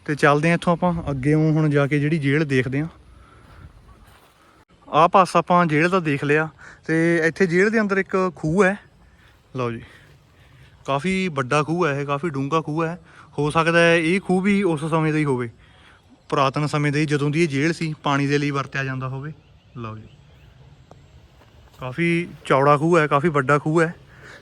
ਤੇ ਚੱਲਦੇ ਆ ਇੱਥੋਂ ਆਪਾਂ, ਅੱਗੇ ਹੁਣ ਜਾ ਕੇ ਜਿਹੜੀ ਜੇਲ੍ਹ ਦੇਖਦੇ ਆ। ਆਹ ਪਾਸਾ ਆਪਾਂ ਜੇਲ੍ਹ ਦਾ ਦੇਖ ਲਿਆ ਤੇ ਇੱਥੇ ਜੇਲ੍ਹ ਦੇ ਅੰਦਰ ਇੱਕ ਖੂਹ ਹੈ। ਲਓ ਜੀ। ਕਾਫੀ ਵੱਡਾ ਖੂਹ ਹੈ ਇਹ, ਕਾਫੀ ਡੂੰਘਾ ਖੂਹ ਹੈ। ਹੋ ਸਕਦਾ ਹੈ ਇਹ ਖੂਹ ਵੀ ਉਸ ਸਮੇਂ ਦਾ ਹੀ ਹੋਵੇ। ਪੁਰਾਤਨ ਸਮੇਂ ਦੇ ਜਦੋਂ ਦੀ ਇਹ ਜੇਲ੍ਹ ਸੀ, ਪਾਣੀ ਦੇ ਲਈ ਵਰਤਿਆ ਜਾਂਦਾ ਹੋਵੇ। ਲਓ ਜੀ। ਕਾਫੀ ਚੌੜਾ ਖੂਹ ਹੈ, ਕਾਫੀ ਵੱਡਾ ਖੂਹ ਹੈ।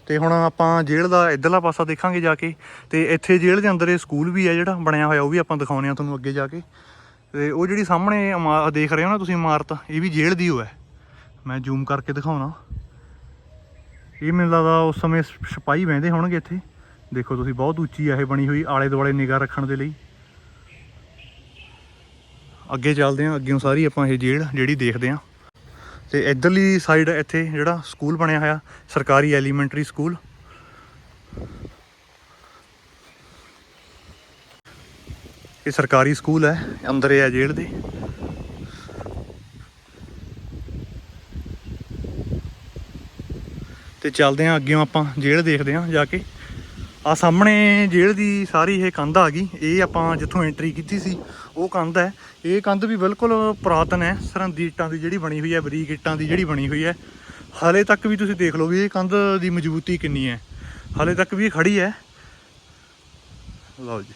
ਤੇ ਹੁਣ ਆਪਾਂ ਜੇਲ੍ਹ ਦਾ ਇਧਰਲਾ ਪਾਸਾ ਦੇਖਾਂਗੇ ਜਾ ਕੇ। ਤੇ ਇੱਥੇ ਜੇਲ੍ਹ ਦੇ ਅੰਦਰ ਇਹ ਸਕੂਲ ਵੀ ਹੈ ਜਿਹੜਾ ਬਣਿਆ ਹੋਇਆ, ਉਹ ਵੀ ਆਪਾਂ ਦਿਖਾਉਂਦੇ ਆ ਤੁਹਾਨੂੰ ਅੱਗੇ ਜਾ ਕੇ। ਤੇ ਉਹ ਜਿਹੜੀ ਸਾਹਮਣੇ ਇਮਾ- ਦੇਖ ਰਹੇ ਹੋ ਨਾ ਤੁਸੀਂ ਇਮਾਰਤ, ਇਹ ਵੀ ਜੇਲ੍ਹ ਦੀ ਹੋ ਹੈ ਮੈਂ ਜ਼ੂਮ ਕਰਕੇ ਦਿਖਾਉਣਾ। ਇਹ ਮੈਨੂੰ ਲੱਗਦਾ ਉਸ ਸਮੇਂ ਸ- ਸਿਪਾਹੀ ਬਹਿੰਦੇ ਹੋਣਗੇ ਇੱਥੇ। ਦੇਖੋ ਤੁਸੀਂ, ਬਹੁਤ ਉੱਚੀ ਆ ਇਹ ਬਣੀ ਹੋਈ ਆਲੇ ਦੁਆਲੇ ਨਿਗਾਹ ਰੱਖਣ ਦੇ ਲਈ। ਅੱਗੇ ਚੱਲਦੇ ਹਾਂ ਅੱਗੇੋਂ ਸਾਰੀ ਆਪਾਂ ਇਹ ਜੇਲ੍ਹ ਜਿਹੜੀ ਦੇਖਦੇ ਹਾਂ। ਤੇ ਇਧਰਲੀ ਸਾਈਡ ਇੱਥੇ ਜਿਹੜਾ ਸਕੂਲ ਬਣਿਆ ਹੋਇਆ, ਸਰਕਾਰੀ ਐਲੀਮੈਂਟਰੀ ਸਕੂਲ ਇਹ ਸਰਕਾਰੀ ਸਕੂਲ ਹੈ, ਅੰਦਰ ਹੈ ਜੇਲ੍ਹ ਦੇ। ਤੇ ਚੱਲਦੇ ਹਾਂ ਅੱਗੇ ਆਪਾਂ, ਜੇਲ੍ਹ ਦੇਖਦੇ ਹਾਂ ਜਾ ਕੇ। ਆ ਸਾਹਮਣੇ ਜੇਲ੍ਹ ਦੀ ਸਾਰੀ ਇਹ ਕੰਧ ਆ ਗਈ। ਇਹ ਆਪਾਂ ਜਿੱਥੋਂ ਐਂਟਰੀ ਕੀਤੀ ਸੀ, ਉਹ ਕੰਧ ਹੈ। ਇਹ ਕੰਧ ਵੀ ਬਿਲਕੁਲ ਪੁਰਾਤਨ ਹੈ। ਸਰਹੰਦੀ ਇੱਟਾਂ ਦੀ ਜਿਹੜੀ ਬਣੀ ਹੋਈ ਹੈ, ਬਰੀਕ ਇੱਟਾਂ ਦੀ ਜਿਹੜੀ ਬਣੀ ਹੋਈ ਹੈ। ਹਾਲੇ ਤੱਕ ਵੀ ਤੁਸੀਂ ਦੇਖ ਲਓ ਵੀ ਇਹ ਕੰਧ ਦੀ ਮਜ਼ਬੂਤੀ ਕਿੰਨੀ ਹੈ। ਹਾਲੇ ਤੱਕ ਵੀ ਇਹ ਖੜੀ ਹੈ। ਲਓ ਜੀ।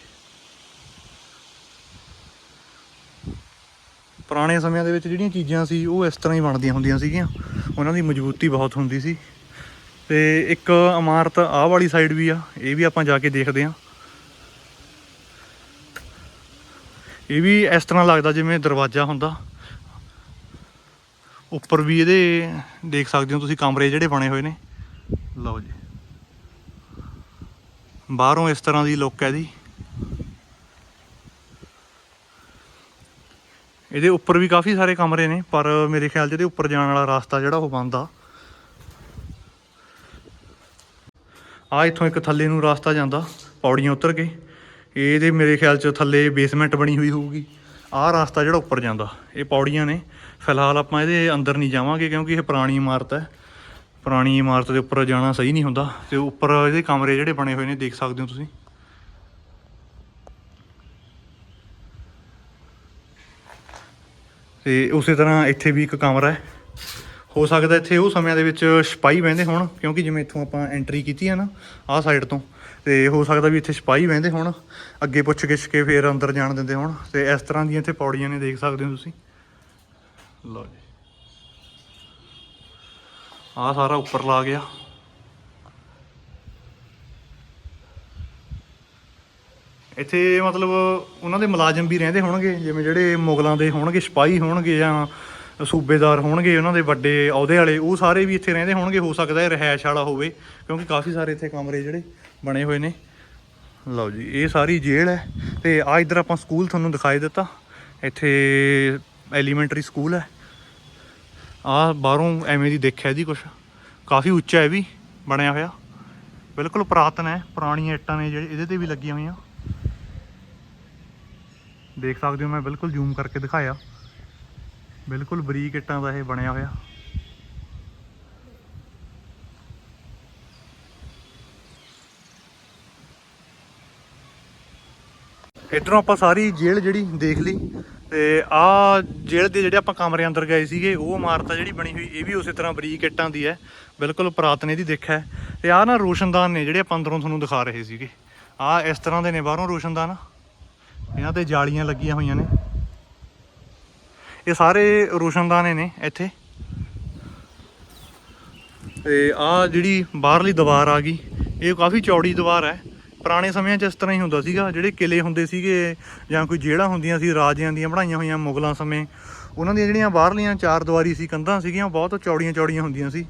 ਪੁਰਾਣੇ ਸਮਿਆਂ ਦੇ ਵਿੱਚ ਜਿਹੜੀਆਂ ਚੀਜ਼ਾਂ ਸੀ, ਉਹ ਇਸ ਤਰ੍ਹਾਂ ਹੀ ਬਣਦੀਆਂ ਹੁੰਦੀਆਂ ਸੀਗੀਆਂ। ਉਹਨਾਂ ਦੀ ਮਜ਼ਬੂਤੀ ਬਹੁਤ ਹੁੰਦੀ ਸੀ। ਤੇ ਇੱਕ ਇਮਾਰਤ ਆਹ ਵਾਲੀ ਸਾਈਡ ਵੀ ਆ, ਇਹ ਵੀ ਆਪਾਂ ਜਾ ਕੇ ਦੇਖਦੇ ਹਾਂ ਇਹ ਵੀ ਇਸ ਤਰ੍ਹਾਂ ਲੱਗਦਾ ਜਿਵੇਂ ਦਰਵਾਜ਼ਾ ਹੁੰਦਾ। ਉੱਪਰ ਵੀ ਇਹਦੇ ਦੇਖ ਸਕਦੇ ਹੋ ਤੁਸੀਂ ਕਮਰੇ ਜਿਹੜੇ ਬਣੇ ਹੋਏ ਨੇ। ਲਓ ਜੀ। ਬਾਹਰੋਂ ਇਸ ਤਰ੍ਹਾਂ ਦੀ ਲੁੱਕ ਹੈ ਦੀ ਇਹਦੇ ਉੱਪਰ ਵੀ ਕਾਫੀ ਸਾਰੇ ਕਮਰੇ ਨੇ, ਪਰ ਮੇਰੇ ਖਿਆਲ 'ਚ ਇਹਦੇ ਉੱਪਰ ਜਾਣ ਵਾਲਾ ਰਸਤਾ ਜਿਹੜਾ ਉਹ ਬੰਦ ਆ। ਆ ਇੱਥੋਂ ਇੱਕ ਥੱਲੇ ਨੂੰ ਰਸਤਾ ਜਾਂਦਾ, ਪੌੜੀਆਂ ਉਤਰ ਕੇ। ਇਹਦੇ ਮੇਰੇ ਖਿਆਲ 'ਚ ਥੱਲੇ ਬੇਸਮੈਂਟ ਬਣੀ ਹੋਈ ਹੋਊਗੀ। ਆਹ ਰਸਤਾ ਜਿਹੜਾ ਉੱਪਰ ਜਾਂਦਾ, ਇਹ ਪੌੜੀਆਂ ਨੇ। ਫਿਲਹਾਲ ਆਪਾਂ ਇਹਦੇ ਅੰਦਰ ਨਹੀਂ ਜਾਵਾਂਗੇ ਕਿਉਂਕਿ ਇਹ ਪੁਰਾਣੀ ਇਮਾਰਤ ਹੈ। ਪੁਰਾਣੀ ਇਮਾਰਤ ਦੇ ਉੱਪਰ ਜਾਣਾ ਸਹੀ ਨਹੀਂ ਹੁੰਦਾ, ਤੇ ਉੱਪਰ ਇਹਦੇ ਕਮਰੇ ਜਿਹੜੇ ਬਣੇ ਹੋਏ ਨੇ, ਦੇਖ ਸਕਦੇ ਹੋ ਤੁਸੀਂ। ਤੇ ਉਸੇ ਤਰ੍ਹਾਂ ਇੱਥੇ ਵੀ ਇੱਕ ਕਮਰਾ ਹੈ। ਹੋ ਸਕਦਾ ਇੱਥੇ ਉਹ ਸਮਿਆਂ ਦੇ ਵਿੱਚ ਸਿਪਾਹੀ ਬਹਿੰਦੇ ਹੋਣ, ਕਿਉਂਕਿ ਜਿਵੇਂ ਇੱਥੋਂ ਆਪਾਂ ਐਂਟਰੀ ਕੀਤੀ ਹੈ ਨਾ, ਆਹ ਸਾਈਡ ਤੋਂ, ਤੇ ਹੋ ਸਕਦਾ ਵੀ ਇੱਥੇ ਸਿਪਾਹੀ ਬਹਿੰਦੇ ਹੋਣ, ਅੱਗੇ ਪੁੱਛ ਗਿੱਛ ਕੇ ਫੇਰ ਅੰਦਰ ਜਾਣ ਦਿੰਦੇ ਹੋਣ, ਤੇ ਇਸ ਤਰ੍ਹਾਂ ਦੀਆਂ ਇੱਥੇ ਪੌੜੀਆਂ ਨੇ ਦੇਖ ਸਕਦੇ ਹੋ ਤੁਸੀਂ। ਲਓ ਜੀ। ਆਹ ਸਾਰਾ ਉੱਪਰ ਲਾ ਗਿਆ। ਇੱਥੇ ਮਤਲਬ ਉਹਨਾਂ ਦੇ ਮੁਲਾਜ਼ਮ ਵੀ ਰਹਿੰਦੇ ਹੋਣਗੇ, ਜਿਵੇਂ ਜਿਹੜੇ ਮੁਗਲਾਂ ਦੇ ਹੋਣਗੇ, ਸਿਪਾਹੀ ਹੋਣਗੇ ਜਾਂ ਸੂਬੇਦਾਰ ਹੋਣਗੇ, ਉਹਨਾਂ ਦੇ ਵੱਡੇ ਅਹੁਦੇ ਵਾਲੇ, ਉਹ ਸਾਰੇ ਵੀ ਇੱਥੇ ਰਹਿੰਦੇ ਹੋਣਗੇ, ਹੋ ਸਕਦਾ ਇਹ ਰਹਿائش ਵਾਲਾ ਹੋਵੇ, ਕਿਉਂਕਿ ਕਾਫੀ ਸਾਰੇ ਇੱਥੇ ਕਮਰੇ ਜਿਹੜੇ ਬਣੇ ਹੋਏ ਨੇ। ਲਓ ਜੀ, ਇਹ ਸਾਰੀ ਜੇਲ੍ਹ ਹੈ ਤੇ ਆ ਇਧਰ ਆਪਾਂ ਸਕੂਲ ਤੁਹਾਨੂੰ ਦਿਖਾਈ ਦਿੱਤਾ। ਇੱਥੇ ਐਲੀਮੈਂਟਰੀ ਸਕੂਲ ਹੈ। ਆ ਬਾਹਰੋਂ ਐਵੇਂ ਦੀ ਦੇਖਿਆ ਜੀ ਕੁਛ। ਕਾਫੀ ਉੱਚਾ ਹੈ ਵੀ ਬਣਿਆ ਹੋਇਆ। ਬਿਲਕੁਲ ਪ੍ਰਾਤਨ ਹੈ, ਪੁਰਾਣੀਆਂ ਇੱਟਾਂ ਨੇ ਜਿਹੜੇ, ਇਹਦੇ ਤੇ ਵੀ ਲੱਗੀਆਂ ਹੋਈਆਂ। ਦੇਖ ਸਕਦੇ ਹੋ ਮੈਂ ਬਿਲਕੁਲ ਜ਼ੂਮ ਕਰਕੇ ਦਿਖਾਇਆ। ਬਿਲਕੁਲ ਬਰੀਕ ਇੱਟਾਂ ਦਾ ਇਹ ਬਣਿਆ ਹੋਇਆ। ਇਧਰੋਂ ਆਪਾਂ ਸਾਰੀ ਜੇਲ੍ਹ ਜਿਹੜੀ ਦੇਖ ਲਈ ਤੇ ਆ ਜੇਲ੍ਹ ਦੇ ਜਿਹੜੇ ਆਪਾਂ ਕਮਰੇ ਅੰਦਰ ਗਏ ਸੀਗੇ, ਉਹ ਇਮਾਰਤ ਜਿਹੜੀ ਬਣੀ ਹੋਈ, ਇਹ ਵੀ ਉਸੇ ਤਰ੍ਹਾਂ ਬਰੀਕ ਇੱਟਾਂ ਦੀ ਹੈ। ਬਿਲਕੁਲ ਪੁਰਾਤਨ ਇਹਦੀ ਦੇਖਿਆ ਹੈ। ਤੇ ਆ ਨਾ ਰੋਸ਼ਨਦਾਨ ਨੇ ਜਿਹੜੇ ਆਪਾਂ ਅੰਦਰੋਂ ਤੁਹਾਨੂੰ ਦਿਖਾ ਰਹੇ ਸੀਗੇ। ਆ ਇਸ ਤਰ੍ਹਾਂ ਦੇ ਨੇ, ਬਾਹਰੋਂ ਰੋਸ਼ਨਦਾਨ। ਇਹਨਾਂ ਤੇ ਜਾਲੀਆਂ ਲੱਗੀਆਂ ਹੋਈਆਂ ਨੇ। ਇਹ ਸਾਰੇ ਰੋਸ਼ਨਦਾਨੇ ਨੇ ਇੱਥੇ। ਤੇ ਆ ਜਿਹੜੀ ਬਾਹਰਲੀ ਦੀਵਾਰ ਆ ਗਈ, ਇਹ ਕਾਫੀ ਚੌੜੀ ਦੀਵਾਰ ਹੈ। ਪੁਰਾਣੇ ਸਮਿਆਂ 'ਚ ਇਸ ਤਰ੍ਹਾਂ ਹੀ ਹੁੰਦਾ ਸੀਗਾ, ਜਿਹੜੇ ਕਿਲੇ ਹੁੰਦੇ ਸੀਗੇ ਜਾਂ ਕੋਈ ਜੇਲ੍ਹਾਂ ਹੁੰਦੀਆਂ ਸੀ, ਰਾਜਿਆਂ ਦੀਆਂ ਬਣਾਈਆਂ ਹੋਈਆਂ ਮੁਗਲਾਂ ਸਮੇਂ, ਉਹਨਾਂ ਦੀਆਂ ਜਿਹੜੀਆਂ ਬਾਹਰਲੀਆਂ ਚਾਰ ਦੀਵਾਰੀ ਸੀ, ਕੰਧਾਂ ਸੀਗੀਆਂ ਬਹੁਤ ਚੌੜੀਆਂ ਚੌੜੀਆਂ ਹੁੰਦੀਆਂ ਸੀ।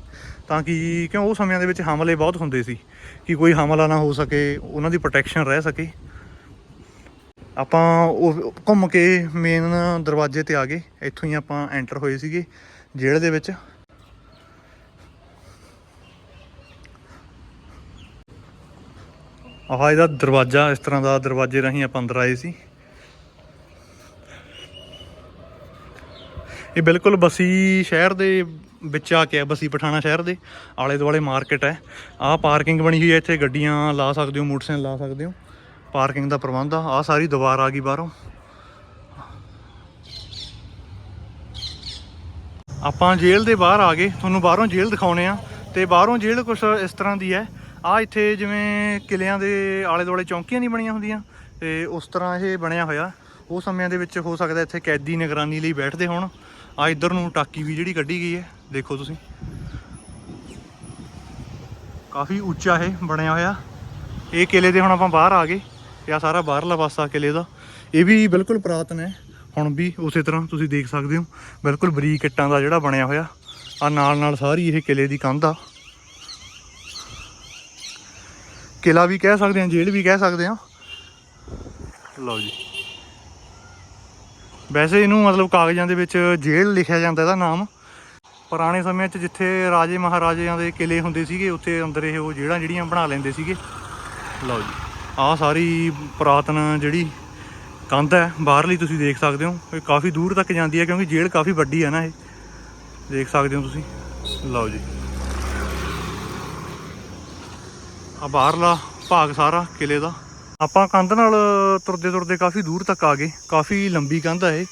ਤਾਂ ਕਿ ਕਿਉਂ ਉਹ ਸਮਿਆਂ ਦੇ ਵਿੱਚ ਹਮਲੇ ਬਹੁਤ ਹੁੰਦੇ ਸੀ, ਕਿ ਕੋਈ ਹਮਲਾ ਨਾ ਹੋ ਸਕੇ, ਉਹਨਾਂ ਦੀ ਪ੍ਰੋਟੈਕਸ਼ਨ ਰਹਿ ਸਕੇ। ਆਪਾਂ ਉਹ ਘੁੰਮ ਕੇ ਮੇਨ ਦਰਵਾਜ਼ੇ ਤੇ ਆ ਗਏ। ਇੱਥੋਂ ਹੀ ਆਪਾਂ ਐਂਟਰ ਹੋਏ ਸੀਗੇ ਜੇਲ੍ਹ ਦੇ ਵਿੱਚ। ਆਹ ਇਹਦਾ ਦਰਵਾਜ਼ਾ, ਇਸ ਤਰ੍ਹਾਂ ਦਾ ਦਰਵਾਜ਼ੇ ਰਾਹੀਂ ਆਪਾਂ ਅੰਦਰ ਆਏ ਸੀ। ਇਹ ਬਿਲਕੁਲ ਬਸੀ ਸ਼ਹਿਰ ਦੇ ਵਿੱਚ ਆ ਕੇ ਹੈ ਬਸੀ ਪਠਾਣਾ ਸ਼ਹਿਰ ਦੇ ਆਲੇ ਦੁਆਲੇ ਮਾਰਕੀਟ ਹੈ। ਆਹ ਪਾਰਕਿੰਗ ਬਣੀ ਹੋਈ ਹੈ ਇੱਥੇ, ਗੱਡੀਆਂ ਲਾ ਸਕਦੇ ਹੋ, ਮੋਟਰਸਾਈਕਲ ਲਾ ਸਕਦੇ ਹੋ। ਪਾਰਕਿੰਗ ਦਾ ਪ੍ਰਬੰਧ ਆ, ਆਹ ਸਾਰੀ ਦੀਵਾਰ ਆ ਗਈ ਬਾਹਰੋਂ। ਆਪਾਂ ਜੇਲ੍ਹ ਦੇ ਬਾਹਰ ਆ ਗਏ, ਤੁਹਾਨੂੰ ਬਾਹਰੋਂ ਜੇਲ੍ਹ ਦਿਖਾਉਣੇ ਆ, ਤੇ ਬਾਹਰੋਂ ਜੇਲ੍ਹ ਕੁਛ ਇਸ ਤਰ੍ਹਾਂ ਦੀ ਹੈ। ਆ ਇੱਥੇ ਜਿਵੇਂ ਕਿਲਿਆਂ ਦੇ ਆਲੇ ਦੁਆਲੇ ਚੌਂਕੀਆਂ ਨਹੀਂ ਬਣੀਆਂ ਹੁੰਦੀਆਂ, ਤੇ ਉਸ ਤਰ੍ਹਾਂ ਇਹ ਬਣਿਆ ਹੋਇਆ। ਉਹ ਸਮਿਆਂ ਦੇ ਵਿੱਚ ਹੋ ਸਕਦਾ ਇੱਥੇ ਕੈਦੀ ਨਿਗਰਾਨੀ ਲਈ ਬੈਠਦੇ ਹੋਣ। ਆ ਇੱਧਰ ਨੂੰ ਟਾਕੀ ਵੀ ਜਿਹੜੀ ਕੱਢੀ ਗਈ ਹੈ, ਦੇਖੋ ਤੁਸੀਂ। ਕਾਫੀ ਉੱਚਾ ਇਹ ਬਣਿਆ ਹੋਇਆ। ਇਹ ਕਿਲੇ ਦੇ ਹੁਣ ਆਪਾਂ ਬਾਹਰ ਆ ਗਏ। ਤੇ ਆ ਸਾਰਾ ਬਾਹਰਲਾ ਪਾਸਾ ਕਿਲੇ ਦਾ। ਇਹ ਵੀ ਬਿਲਕੁਲ ਪੁਰਾਤਨ ਹੈ। ਹੁਣ ਵੀ ਉਸੇ ਤਰ੍ਹਾਂ ਤੁਸੀਂ ਦੇਖ ਸਕਦੇ ਹੋ। ਬਿਲਕੁਲ ਬਰੀਕ ਇੱਟਾਂ ਦਾ ਜਿਹੜਾ ਬਣਿਆ ਹੋਇਆ। ਆ ਨਾਲ ਨਾਲ ਸਾਰੀ ਇਹ ਕਿਲੇ ਦੀ ਕੰਧ ਆ। ਕਿਲਾ ਵੀ ਕਹਿ ਸਕਦੇ ਹਾਂ, ਜੇਲ੍ਹ ਵੀ ਕਹਿ ਸਕਦੇ ਹਾਂ। ਲਓ ਜੀ। ਵੈਸੇ ਇਹਨੂੰ ਮਤਲਬ ਕਾਗਜ਼ਾਂ ਦੇ ਵਿੱਚ ਜੇਲ੍ਹ ਲਿਖਿਆ ਜਾਂਦਾ ਇਹਦਾ ਨਾਮ। ਪੁਰਾਣੇ ਸਮਿਆਂ 'ਚ ਜਿੱਥੇ ਰਾਜੇ ਮਹਾਰਾਜਿਆਂ ਦੇ ਕਿਲੇ ਹੁੰਦੇ ਸੀਗੇ, ਉੱਥੇ ਅੰਦਰ ਇਹ ਉਹ ਜਿਹੜਾ ਜਿਹੜੀਆਂ ਬਣਾ ਲੈਂਦੇ ਸੀਗੇ। ਲਓ ਜੀ। ਆਹ ਸਾਰੀ ਪੁਰਾਤਨ ਜਿਹੜੀ ਕੰਧ ਹੈ, ਬਾਹਰਲੀ ਤੁਸੀਂ ਦੇਖ ਸਕਦੇ ਹੋ। ਇਹ ਕਾਫੀ ਦੂਰ ਤੱਕ ਜਾਂਦੀ ਹੈ ਕਿਉਂਕਿ ਜੇਲ੍ਹ ਕਾਫੀ ਵੱਡੀ ਹੈ ਨਾ ਇਹ। ਦੇਖ ਸਕਦੇ ਹੋ ਤੁਸੀਂ। ਲਓ ਜੀ। ਆ ਬਾਹਰਲਾ ਭਾਗ ਸਾਰਾ, ਕਿਲੇ ਦਾ। ਆਪਾਂ ਕੰਧ ਨਾਲ ਤੁਰਦੇ ਤੁਰਦੇ ਕਾਫੀ ਦੂਰ ਤੱਕ ਆ ਗਏ। ਕਾਫੀ ਲੰਬੀ ਕੰਧ ਹੈ ਇਹ।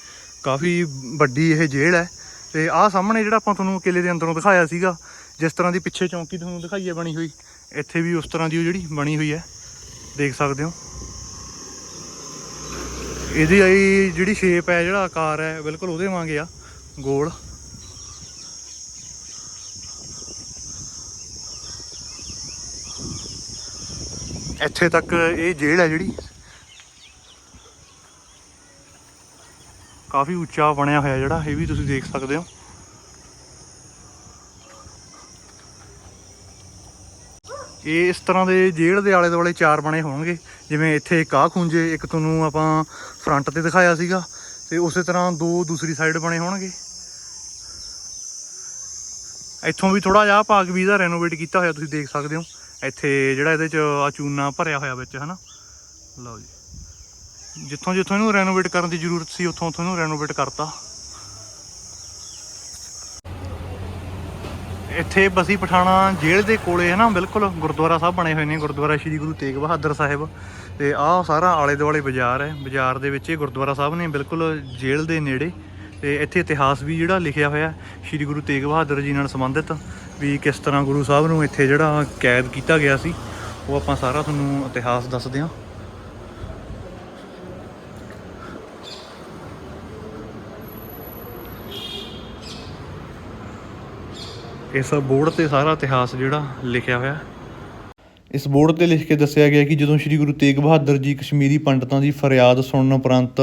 ਕਾਫੀ ਵੱਡੀ ਇਹ ਜੇਲ੍ਹ ਹੈ। ਤੇ ਆਹ ਸਾਹਮਣੇ ਜਿਹੜਾ ਆਪਾਂ ਤੁਹਾਨੂੰ ਕਿਲੇ ਦੇ ਅੰਦਰੋਂ ਦਿਖਾਇਆ ਸੀਗਾ, ਜਿਸ ਤਰ੍ਹਾਂ ਦੀ ਪਿੱਛੇ ਚੌਂਕੀ ਤੁਹਾਨੂੰ ਦਿਖਾਈ ਹੈ ਬਣੀ ਹੋਈ, ਇੱਥੇ ਵੀ ਉਸ ਤਰ੍ਹਾਂ ਦੀ ਉਹ ਜਿਹੜੀ ਬਣੀ ਹੋਈ ਹੈ। ਦੇਖ ਸਕਦੇ ਹੋ। ਇਹਦੀ ਆਈ ਜਿਹੜੀ ਸ਼ੇਪ ਹੈ, ਜਿਹੜਾ ਆਕਾਰ ਹੈ, ਬਿਲਕੁਲ ਉਹਦੇ ਵਾਂਗੇ ਆ, ਗੋਲ। ਇੱਥੇ ਤੱਕ ਇਹ ਜੇਲ੍ਹ ਹੈ ਜਿਹੜੀ। ਕਾਫੀ ਉੱਚਾ ਬਣਿਆ ਹੋਇਆ ਜਿਹੜਾ, ਇਹ ਵੀ ਤੁਸੀਂ ਦੇਖ ਸਕਦੇ ਹੋ। ਇਹ ਇਸ ਤਰ੍ਹਾਂ ਦੇ ਜੇਲ੍ਹ ਦੇ ਆਲੇ ਦੁਆਲੇ ਚਾਰ ਬਣੇ ਹੋਣਗੇ। ਜਿਵੇਂ ਇੱਥੇ ਇੱਕ ਆਹ ਖੁੰਝੇ ਇੱਕ ਤੁਹਾਨੂੰ ਆਪਾਂ ਫਰੰਟ ਤੇ ਦਿਖਾਇਆ ਸੀਗਾ ਤੇ ਉਸੇ ਤਰ੍ਹਾਂ ਦੋ ਦੂਸਰੀ ਸਾਈਡ ਬਣੇ ਹੋਣਗੇ। ਇੱਥੋਂ ਵੀ ਥੋੜਾ ਜਿਹਾ ਭਾਗ ਵੀ ਦਾ ਰੈਨੋਵੇਟ ਕੀਤਾ ਹੋਇਆ, ਤੁਸੀਂ ਦੇਖ ਸਕਦੇ ਹੋ। ਇੱਥੇ ਜਿਹੜਾ ਇਹਦੇ ਚ ਆ ਚੂਨਾ ਭਰਿਆ ਹੋਇਆ ਵਿੱਚ, ਹਨਾ? ਲਓ ਜੀ। ਜਿੱਥੋਂ ਜਿੱਥੋਂ ਇਹਨੂੰ ਰੈਨੋਵੇਟ ਕਰਨ ਦੀ ਜ਼ਰੂਰਤ ਸੀ ਉੱਥੋਂ ਉੱਥੋਂ ਇਹਨੂੰ ਰੈਨੋਵੇਟ ਕਰਤਾ। ਇੱਥੇ ਬਸੀ ਪਠਾਣਾ ਜੇਲ੍ਹ ਦੇ ਕੋਲੇ ਹੈ ਨਾ, ਬਿਲਕੁਲ ਗੁਰਦੁਆਰਾ ਸਾਹਿਬ ਬਣੇ ਹੋਏ ਨੇ, ਗੁਰਦੁਆਰਾ ਸ੍ਰੀ ਗੁਰੂ ਤੇਗ ਬਹਾਦਰ ਸਾਹਿਬ ਤੇ ਆਹ ਸਾਰਾ ਆਲੇ ਦੁਆਲੇ ਬਾਜ਼ਾਰ ਹੈ, ਬਾਜ਼ਾਰ ਦੇ ਵਿੱਚ ਇਹ ਗੁਰਦੁਆਰਾ ਸਾਹਿਬ ਨੇ ਬਿਲਕੁਲ ਜੇਲ੍ਹ ਦੇ ਨੇੜੇ ਤੇ ਇੱਥੇ ਇਤਿਹਾਸ ਵੀ ਜਿਹੜਾ ਲਿਖਿਆ ਹੋਇਆ ਸ੍ਰੀ ਗੁਰੂ ਤੇਗ ਬਹਾਦਰ ਜੀ ਨਾਲ ਸੰਬੰਧਿਤ ਵੀ ਕਿਸ ਤਰ੍ਹਾਂ ਗੁਰੂ ਸਾਹਿਬ ਨੂੰ ਇੱਥੇ ਜਿਹੜਾ ਕੈਦ ਕੀਤਾ ਗਿਆ ਸੀ, ਉਹ ਆਪਾਂ ਸਾਰਾ ਤੁਹਾਨੂੰ ਇਤਿਹਾਸ ਦੱਸਦੇ ਹਾਂ। ਇਸ ਬੋਰਡ ਤੇ ਸਾਰਾ ਇਤਿਹਾਸ ਜਿਹੜਾ ਲਿਖਿਆ ਹੋਇਆ। ਇਸ ਬੋਰਡ ਤੇ ਲਿਖ ਕੇ ਦੱਸਿਆ ਗਿਆ ਕਿ ਜਦੋਂ ਸ੍ਰੀ ਗੁਰੂ ਤੇਗ ਬਹਾਦਰ ਜੀ ਕਸ਼ਮੀਰੀ ਪੰਡਤਾਂ ਦੀ ਫਰਿਆਦ ਸੁਣਨ ਉਪਰੰਤ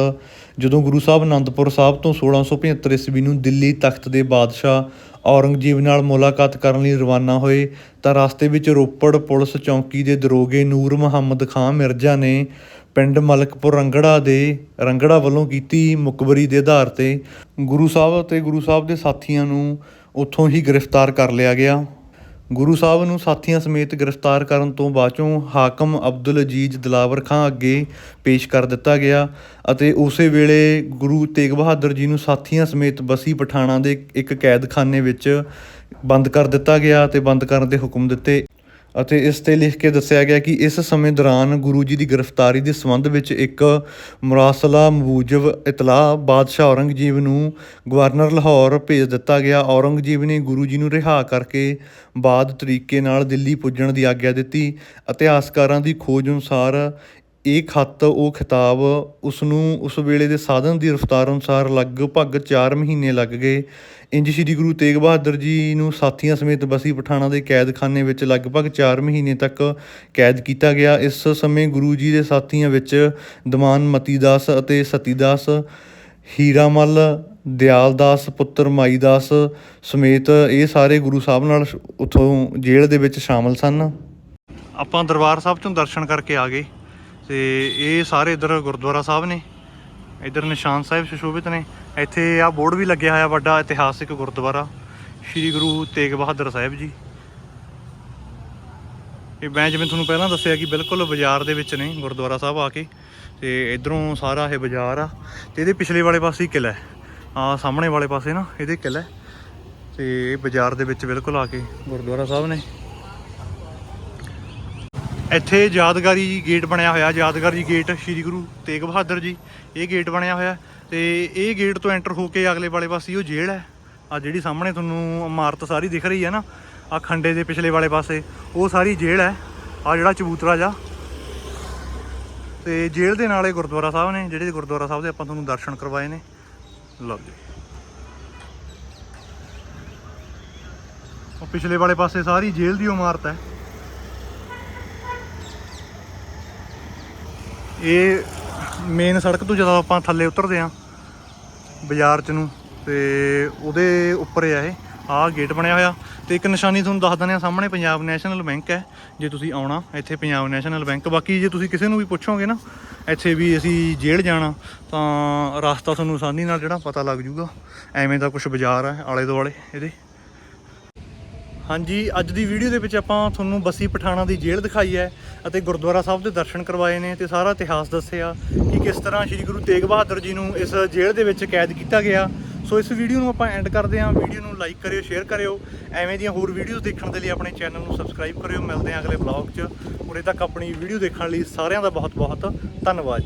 ਜਦੋਂ ਗੁਰੂ ਸਾਹਿਬ ਅਨੰਦਪੁਰ ਸਾਹਿਬ ਤੋਂ 1675 ਈਸਵੀ ਨੂੰ ਦਿੱਲੀ ਤਖਤ ਦੇ ਬਾਦਸ਼ਾਹ ਔਰੰਗਜ਼ੇਬ ਨਾਲ ਮੁਲਾਕਾਤ ਕਰਨ ਲਈ ਰਵਾਨਾ ਹੋਏ, ਤਾਂ ਰਸਤੇ ਵਿੱਚ ਰੋਪੜ ਪੁਲਿਸ ਚੌਂਕੀ ਦੇ ਦਰੋਗੇ ਨੂਰ ਮੁਹੰਮਦ ਖਾਨ ਮਿਰਜ਼ਾ ਨੇ ਪਿੰਡ ਮਲਕਪੁਰ ਰੰਗੜਾ ਦੇ, ਰੰਗੜਾ ਵੱਲੋਂ ਕੀਤੀ ਮੁਕਬਰੀ ਦੇ ਆਧਾਰ ਤੇ ਗੁਰੂ ਸਾਹਿਬ ਅਤੇ ਗੁਰੂ ਸਾਹਿਬ ਦੇ ਸਾਥੀਆਂ ਨੂੰ ਉੱਥੋਂ ਹੀ ਗ੍ਰਿਫਤਾਰ ਕਰ ਲਿਆ ਗਿਆ। ਗੁਰੂ ਸਾਹਿਬ ਨੂੰ ਸਾਥੀਆਂ ਸਮੇਤ ਗ੍ਰਿਫਤਾਰ ਕਰਨ ਤੋਂ ਬਾਅਦੋਂ ਹਾਕਮ ਅਬਦੁਲ ਅਜੀਜ਼ ਦਲਾਵਰ ਖਾਂ ਅੱਗੇ ਪੇਸ਼ ਕਰ ਦਿੱਤਾ ਗਿਆ ਅਤੇ ਉਸੇ ਵੇਲੇ ਗੁਰੂ ਤੇਗ ਬਹਾਦਰ ਜੀ ਨੂੰ ਸਾਥੀਆਂ ਸਮੇਤ ਬਸੀ ਪਠਾਣਾ ਦੇ ਇੱਕ ਕੈਦਖਾਨੇ ਵਿੱਚ ਬੰਦ ਕਰ ਦਿੱਤਾ ਗਿਆ ਅਤੇ ਬੰਦ ਕਰਨ ਦੇ ਹੁਕਮ ਦਿੱਤੇ। ਅਤੇ ਇਸ ਤੇ ਲਿਖ ਕੇ ਦੱਸਿਆ ਗਿਆ ਕਿ ਇਸ ਸਮੇਂ ਦੌਰਾਨ ਗੁਰੂ ਜੀ ਦੀ ਗ੍ਰਿਫਤਾਰੀ ਦੇ ਸੰਬੰਧ ਵਿੱਚ ਇੱਕ ਮੁਰਾਸਲਾ ਮੂਜ਼ਬ ਇਤਲਾਹ, ਬਾਦਸ਼ਾਹ ਔਰੰਗਜ਼ੇਬ ਨੂੰ ਗਵਰਨਰ ਲਾਹੌਰ ਭੇਜ ਦਿੱਤਾ ਗਿਆ। ਔਰੰਗਜ਼ੇਬ ਨੇ ਗੁਰੂ ਜੀ ਨੂੰ ਰਿਹਾ ਕਰਕੇ ਬਾਅਦ ਤਰੀਕੇ ਨਾਲ ਦਿੱਲੀ ਪੁੱਜਣ ਦੀ ਆਗਿਆ ਦਿੱਤੀ। ਇਤਿਹਾਸਕਾਰਾਂ ਦੀ ਖੋਜ ਅਨੁਸਾਰ ਇਹ ਖੱਤ, ਉਹ ਖਿਤਾਬ ਉਸ ਨੂੰ ਉਸ ਵੇਲੇ ਦੇ ਸਾਧਨ ਦੀ ਰਫ਼ਤਾਰ ਅਨੁਸਾਰ ਲਗਭਗ 4 ਮਹੀਨੇ ਲੱਗ ਗਏ। ਇੰਜ ਸ੍ਰੀ ਗੁਰੂ ਤੇਗ ਬਹਾਦਰ ਜੀ ਨੂੰ ਸਾਥੀਆਂ ਸਮੇਤ ਬਸੀ ਪਠਾਣਾ ਦੇ ਕੈਦਖਾਨੇ ਵਿੱਚ ਲਗਭਗ 4 ਮਹੀਨੇ ਤੱਕ ਕੈਦ ਕੀਤਾ ਗਿਆ। ਇਸ ਸਮੇਂ ਗੁਰੂ ਜੀ ਦੇ ਸਾਥੀਆਂ ਵਿੱਚ ਦੀਵਾਨ ਮਤੀਦਾਸ ਅਤੇ ਸਤੀਦਾਸ, ਹੀਰਾਮਲ, ਦਿਆਲਦਾਸ, ਪੁੱਤਰ ਮਾਈਦਾਸ ਸਮੇਤ ਇਹ ਸਾਰੇ ਗੁਰੂ ਸਾਹਿਬ ਨਾਲ ਉਥੋਂ ਜੇਲ੍ਹ ਦੇ ਵਿੱਚ ਸ਼ਾਮਲ ਸਨ। ਆਪਾਂ ਦਰਬਾਰ ਸਾਹਿਬ ਤੋਂ ਦਰਸ਼ਨ ਕਰਕੇ ਆ ਗਏ। ਤੇ ਇਹ ਸਾਰੇ ਇਧਰ ਗੁਰਦੁਆਰਾ ਸਾਹਿਬ ਨੇ, ਇਧਰ ਨਿਸ਼ਾਨ ਸਾਹਿਬ ਸੁਸ਼ੋਭਿਤ ਨੇ, ਇੱਥੇ ਆ ਬੋਰਡ ਵੀ ਲੱਗਿਆ ਹੋਇਆ ਵੱਡਾ ਇਤਿਹਾਸਿਕ ਗੁਰਦੁਆਰਾ, ਸ੍ਰੀ ਗੁਰੂ ਤੇਗ ਬਹਾਦਰ ਸਾਹਿਬ ਜੀ। ਇਹ ਮੈਂ ਜਿਵੇਂ ਤੁਹਾਨੂੰ ਪਹਿਲਾਂ ਦੱਸਿਆ ਕਿ ਬਿਲਕੁਲ ਬਾਜ਼ਾਰ ਦੇ ਵਿੱਚ ਨੇ ਗੁਰਦੁਆਰਾ ਸਾਹਿਬ ਆ ਕੇ, ਤੇ ਇਧਰੋਂ ਸਾਰਾ ਇਹ ਬਾਜ਼ਾਰ ਆ, ਤੇ ਇਹਦੇ ਪਿਛਲੇ ਵਾਲੇ ਪਾਸੇ ਹੀ ਕਿਲਾ ਹੈ। ਆ ਸਾਹਮਣੇ ਵਾਲੇ ਪਾਸੇ ਨਾ ਇਹਦੇ ਕਿਲਾ ਹੈ। ਤੇ ਇਹ ਬਾਜ਼ਾਰ ਦੇ ਵਿੱਚ ਬਿਲਕੁਲ ਆ ਕੇ ਗੁਰਦੁਆਰਾ ਸਾਹਿਬ ਨੇ। ਇੱਥੇ ਯਾਦਗਾਰੀ ਗੇਟ ਬਣਿਆ ਹੋਇਆ, ਯਾਦਗਾਰੀ ਗੇਟ ਸ੍ਰੀ ਗੁਰੂ ਤੇਗ ਬਹਾਦਰ ਜੀ, ਇਹ ਗੇਟ ਬਣਿਆ ਹੋਇਆ। ਤੇ ਇਹ ਗੇਟ ਤੋਂ ਐਂਟਰ ਹੋ ਕੇ ਅਗਲੇ ਵਾਲੇ ਪਾਸੇ ਉਹ ਜੇਲ੍ਹ ਹੈ। ਆ ਜਿਹੜੀ ਸਾਹਮਣੇ ਤੁਹਾਨੂੰ ਇਮਾਰਤ ਸਾਰੀ ਦਿਖ ਰਹੀ ਹੈ ਨਾ ਆ ਖੰਡੇ ਦੇ ਪਿਛਲੇ ਵਾਲੇ ਪਾਸੇ, ਉਹ ਸਾਰੀ ਜੇਲ੍ਹ ਹੈ। ਆ ਜਿਹੜਾ ਚਬੂਤਰਾ ਜਾ। ਤੇ ਜੇਲ੍ਹ ਦੇ ਨਾਲੇ ਗੁਰਦੁਆਰਾ ਸਾਹਿਬ ਨੇ, ਜਿਹੜੇ ਗੁਰਦੁਆਰਾ ਸਾਹਿਬ ਦੇ ਆਪਾਂ ਤੁਹਾਨੂੰ ਦਰਸ਼ਨ ਕਰਵਾਏ ਨੇ। ਲਓ ਜੀ। ਉਹ ਪਿਛਲੇ ਵਾਲੇ ਪਾਸੇ ਸਾਰੀ ਜੇਲ੍ਹ ਦੀ ਇਮਾਰਤ ਹੈ। ਇਹ ਮੇਨ ਸੜਕ ਤੋਂ ਜਦੋਂ ਆਪਾਂ ਥੱਲੇ ਉਤਰਦੇ ਆਂ ਬਾਜ਼ਾਰ ਚ ਨੂੰ, ਤੇ ਉਹਦੇ ਉੱਪਰ ਆ ਇਹ, ਆਹ ਗੇਟ ਬਣਿਆ ਹੋਇਆ। ਤੇ ਇੱਕ ਨਿਸ਼ਾਨੀ ਤੁਹਾਨੂੰ ਦੱਸ ਦਿੰਦੇ ਆ ਸਾਹਮਣੇ, ਪੰਜਾਬ ਨੈਸ਼ਨਲ ਬੈਂਕ ਹੈ, ਜੇ ਤੁਸੀਂ ਆਉਣਾ, ਇੱਥੇ ਪੰਜਾਬ ਨੈਸ਼ਨਲ ਬੈਂਕ ਬਾਕੀ ਜੇ ਤੁਸੀਂ ਕਿਸੇ ਨੂੰ ਵੀ ਪੁੱਛੋਗੇ ਨਾ, ਇੱਥੇ ਵੀ ਅਸੀਂ ਜੇਲ੍ਹ ਜਾਣਾ, ਤਾਂ ਰਸਤਾ ਤੁਹਾਨੂੰ ਆਸਾਨੀ ਨਾਲ ਜਿਹੜਾ ਪਤਾ ਲੱਗ ਜੂਗਾ। ਐਵੇਂ ਦਾ ਕੁਝ ਬਾਜ਼ਾਰ ਹੈ ਆਲੇ ਦੁਆਲੇ ਇਹਦੇ। ਹਾਂਜੀ, ਅੱਜ ਦੀ ਵੀਡੀਓ ਦੇ ਵਿੱਚ ਆਪਾਂ ਤੁਹਾਨੂੰ ਬੱਸੀ ਪਠਾਣਾ ਦੀ ਜੇਲ੍ਹ ਦਿਖਾਈ ਹੈ ਅਤੇ ਗੁਰਦੁਆਰਾ ਸਾਹਿਬ ਦੇ ਦਰਸ਼ਨ ਕਰਵਾਏ ਨੇ ਤੇ ਸਾਰਾ ਇਤਿਹਾਸ ਦੱਸਿਆ ਕਿ ਕਿਸ ਤਰ੍ਹਾਂ ਸ੍ਰੀ ਗੁਰੂ ਤੇਗ ਬਹਾਦਰ ਜੀ ਨੂੰ ਇਸ ਜੇਲ੍ਹ ਦੇ ਵਿੱਚ ਕੈਦ ਕੀਤਾ ਗਿਆ। ਸੋ ਇਸ ਵੀਡੀਓ ਨੂੰ ਆਪਾਂ ਐਂਡ ਕਰਦੇ ਹਾਂ। ਵੀਡੀਓ ਨੂੰ ਲਾਈਕ ਕਰਿਓ ਸ਼ੇਅਰ ਕਰਿਓ। ਐਵੇਂ ਦੀਆਂ ਹੋਰ ਵੀਡੀਓਜ਼ ਦੇਖਣ ਦੇ ਲਈ ਆਪਣੇ ਚੈਨਲ ਨੂੰ ਸਬਸਕ੍ਰਾਈਬ ਕਰਿਓ। ਮਿਲਦੇ ਹਾਂ ਅਗਲੇ ਬਲੌਗ 'ਚ। ਉਰੇ ਤੱਕ ਆਪਣੀ ਵੀਡੀਓ ਦੇਖਣ ਲਈ ਸਾਰਿਆਂ ਦਾ ਬਹੁਤ ਬਹੁਤ ਧੰਨਵਾਦ।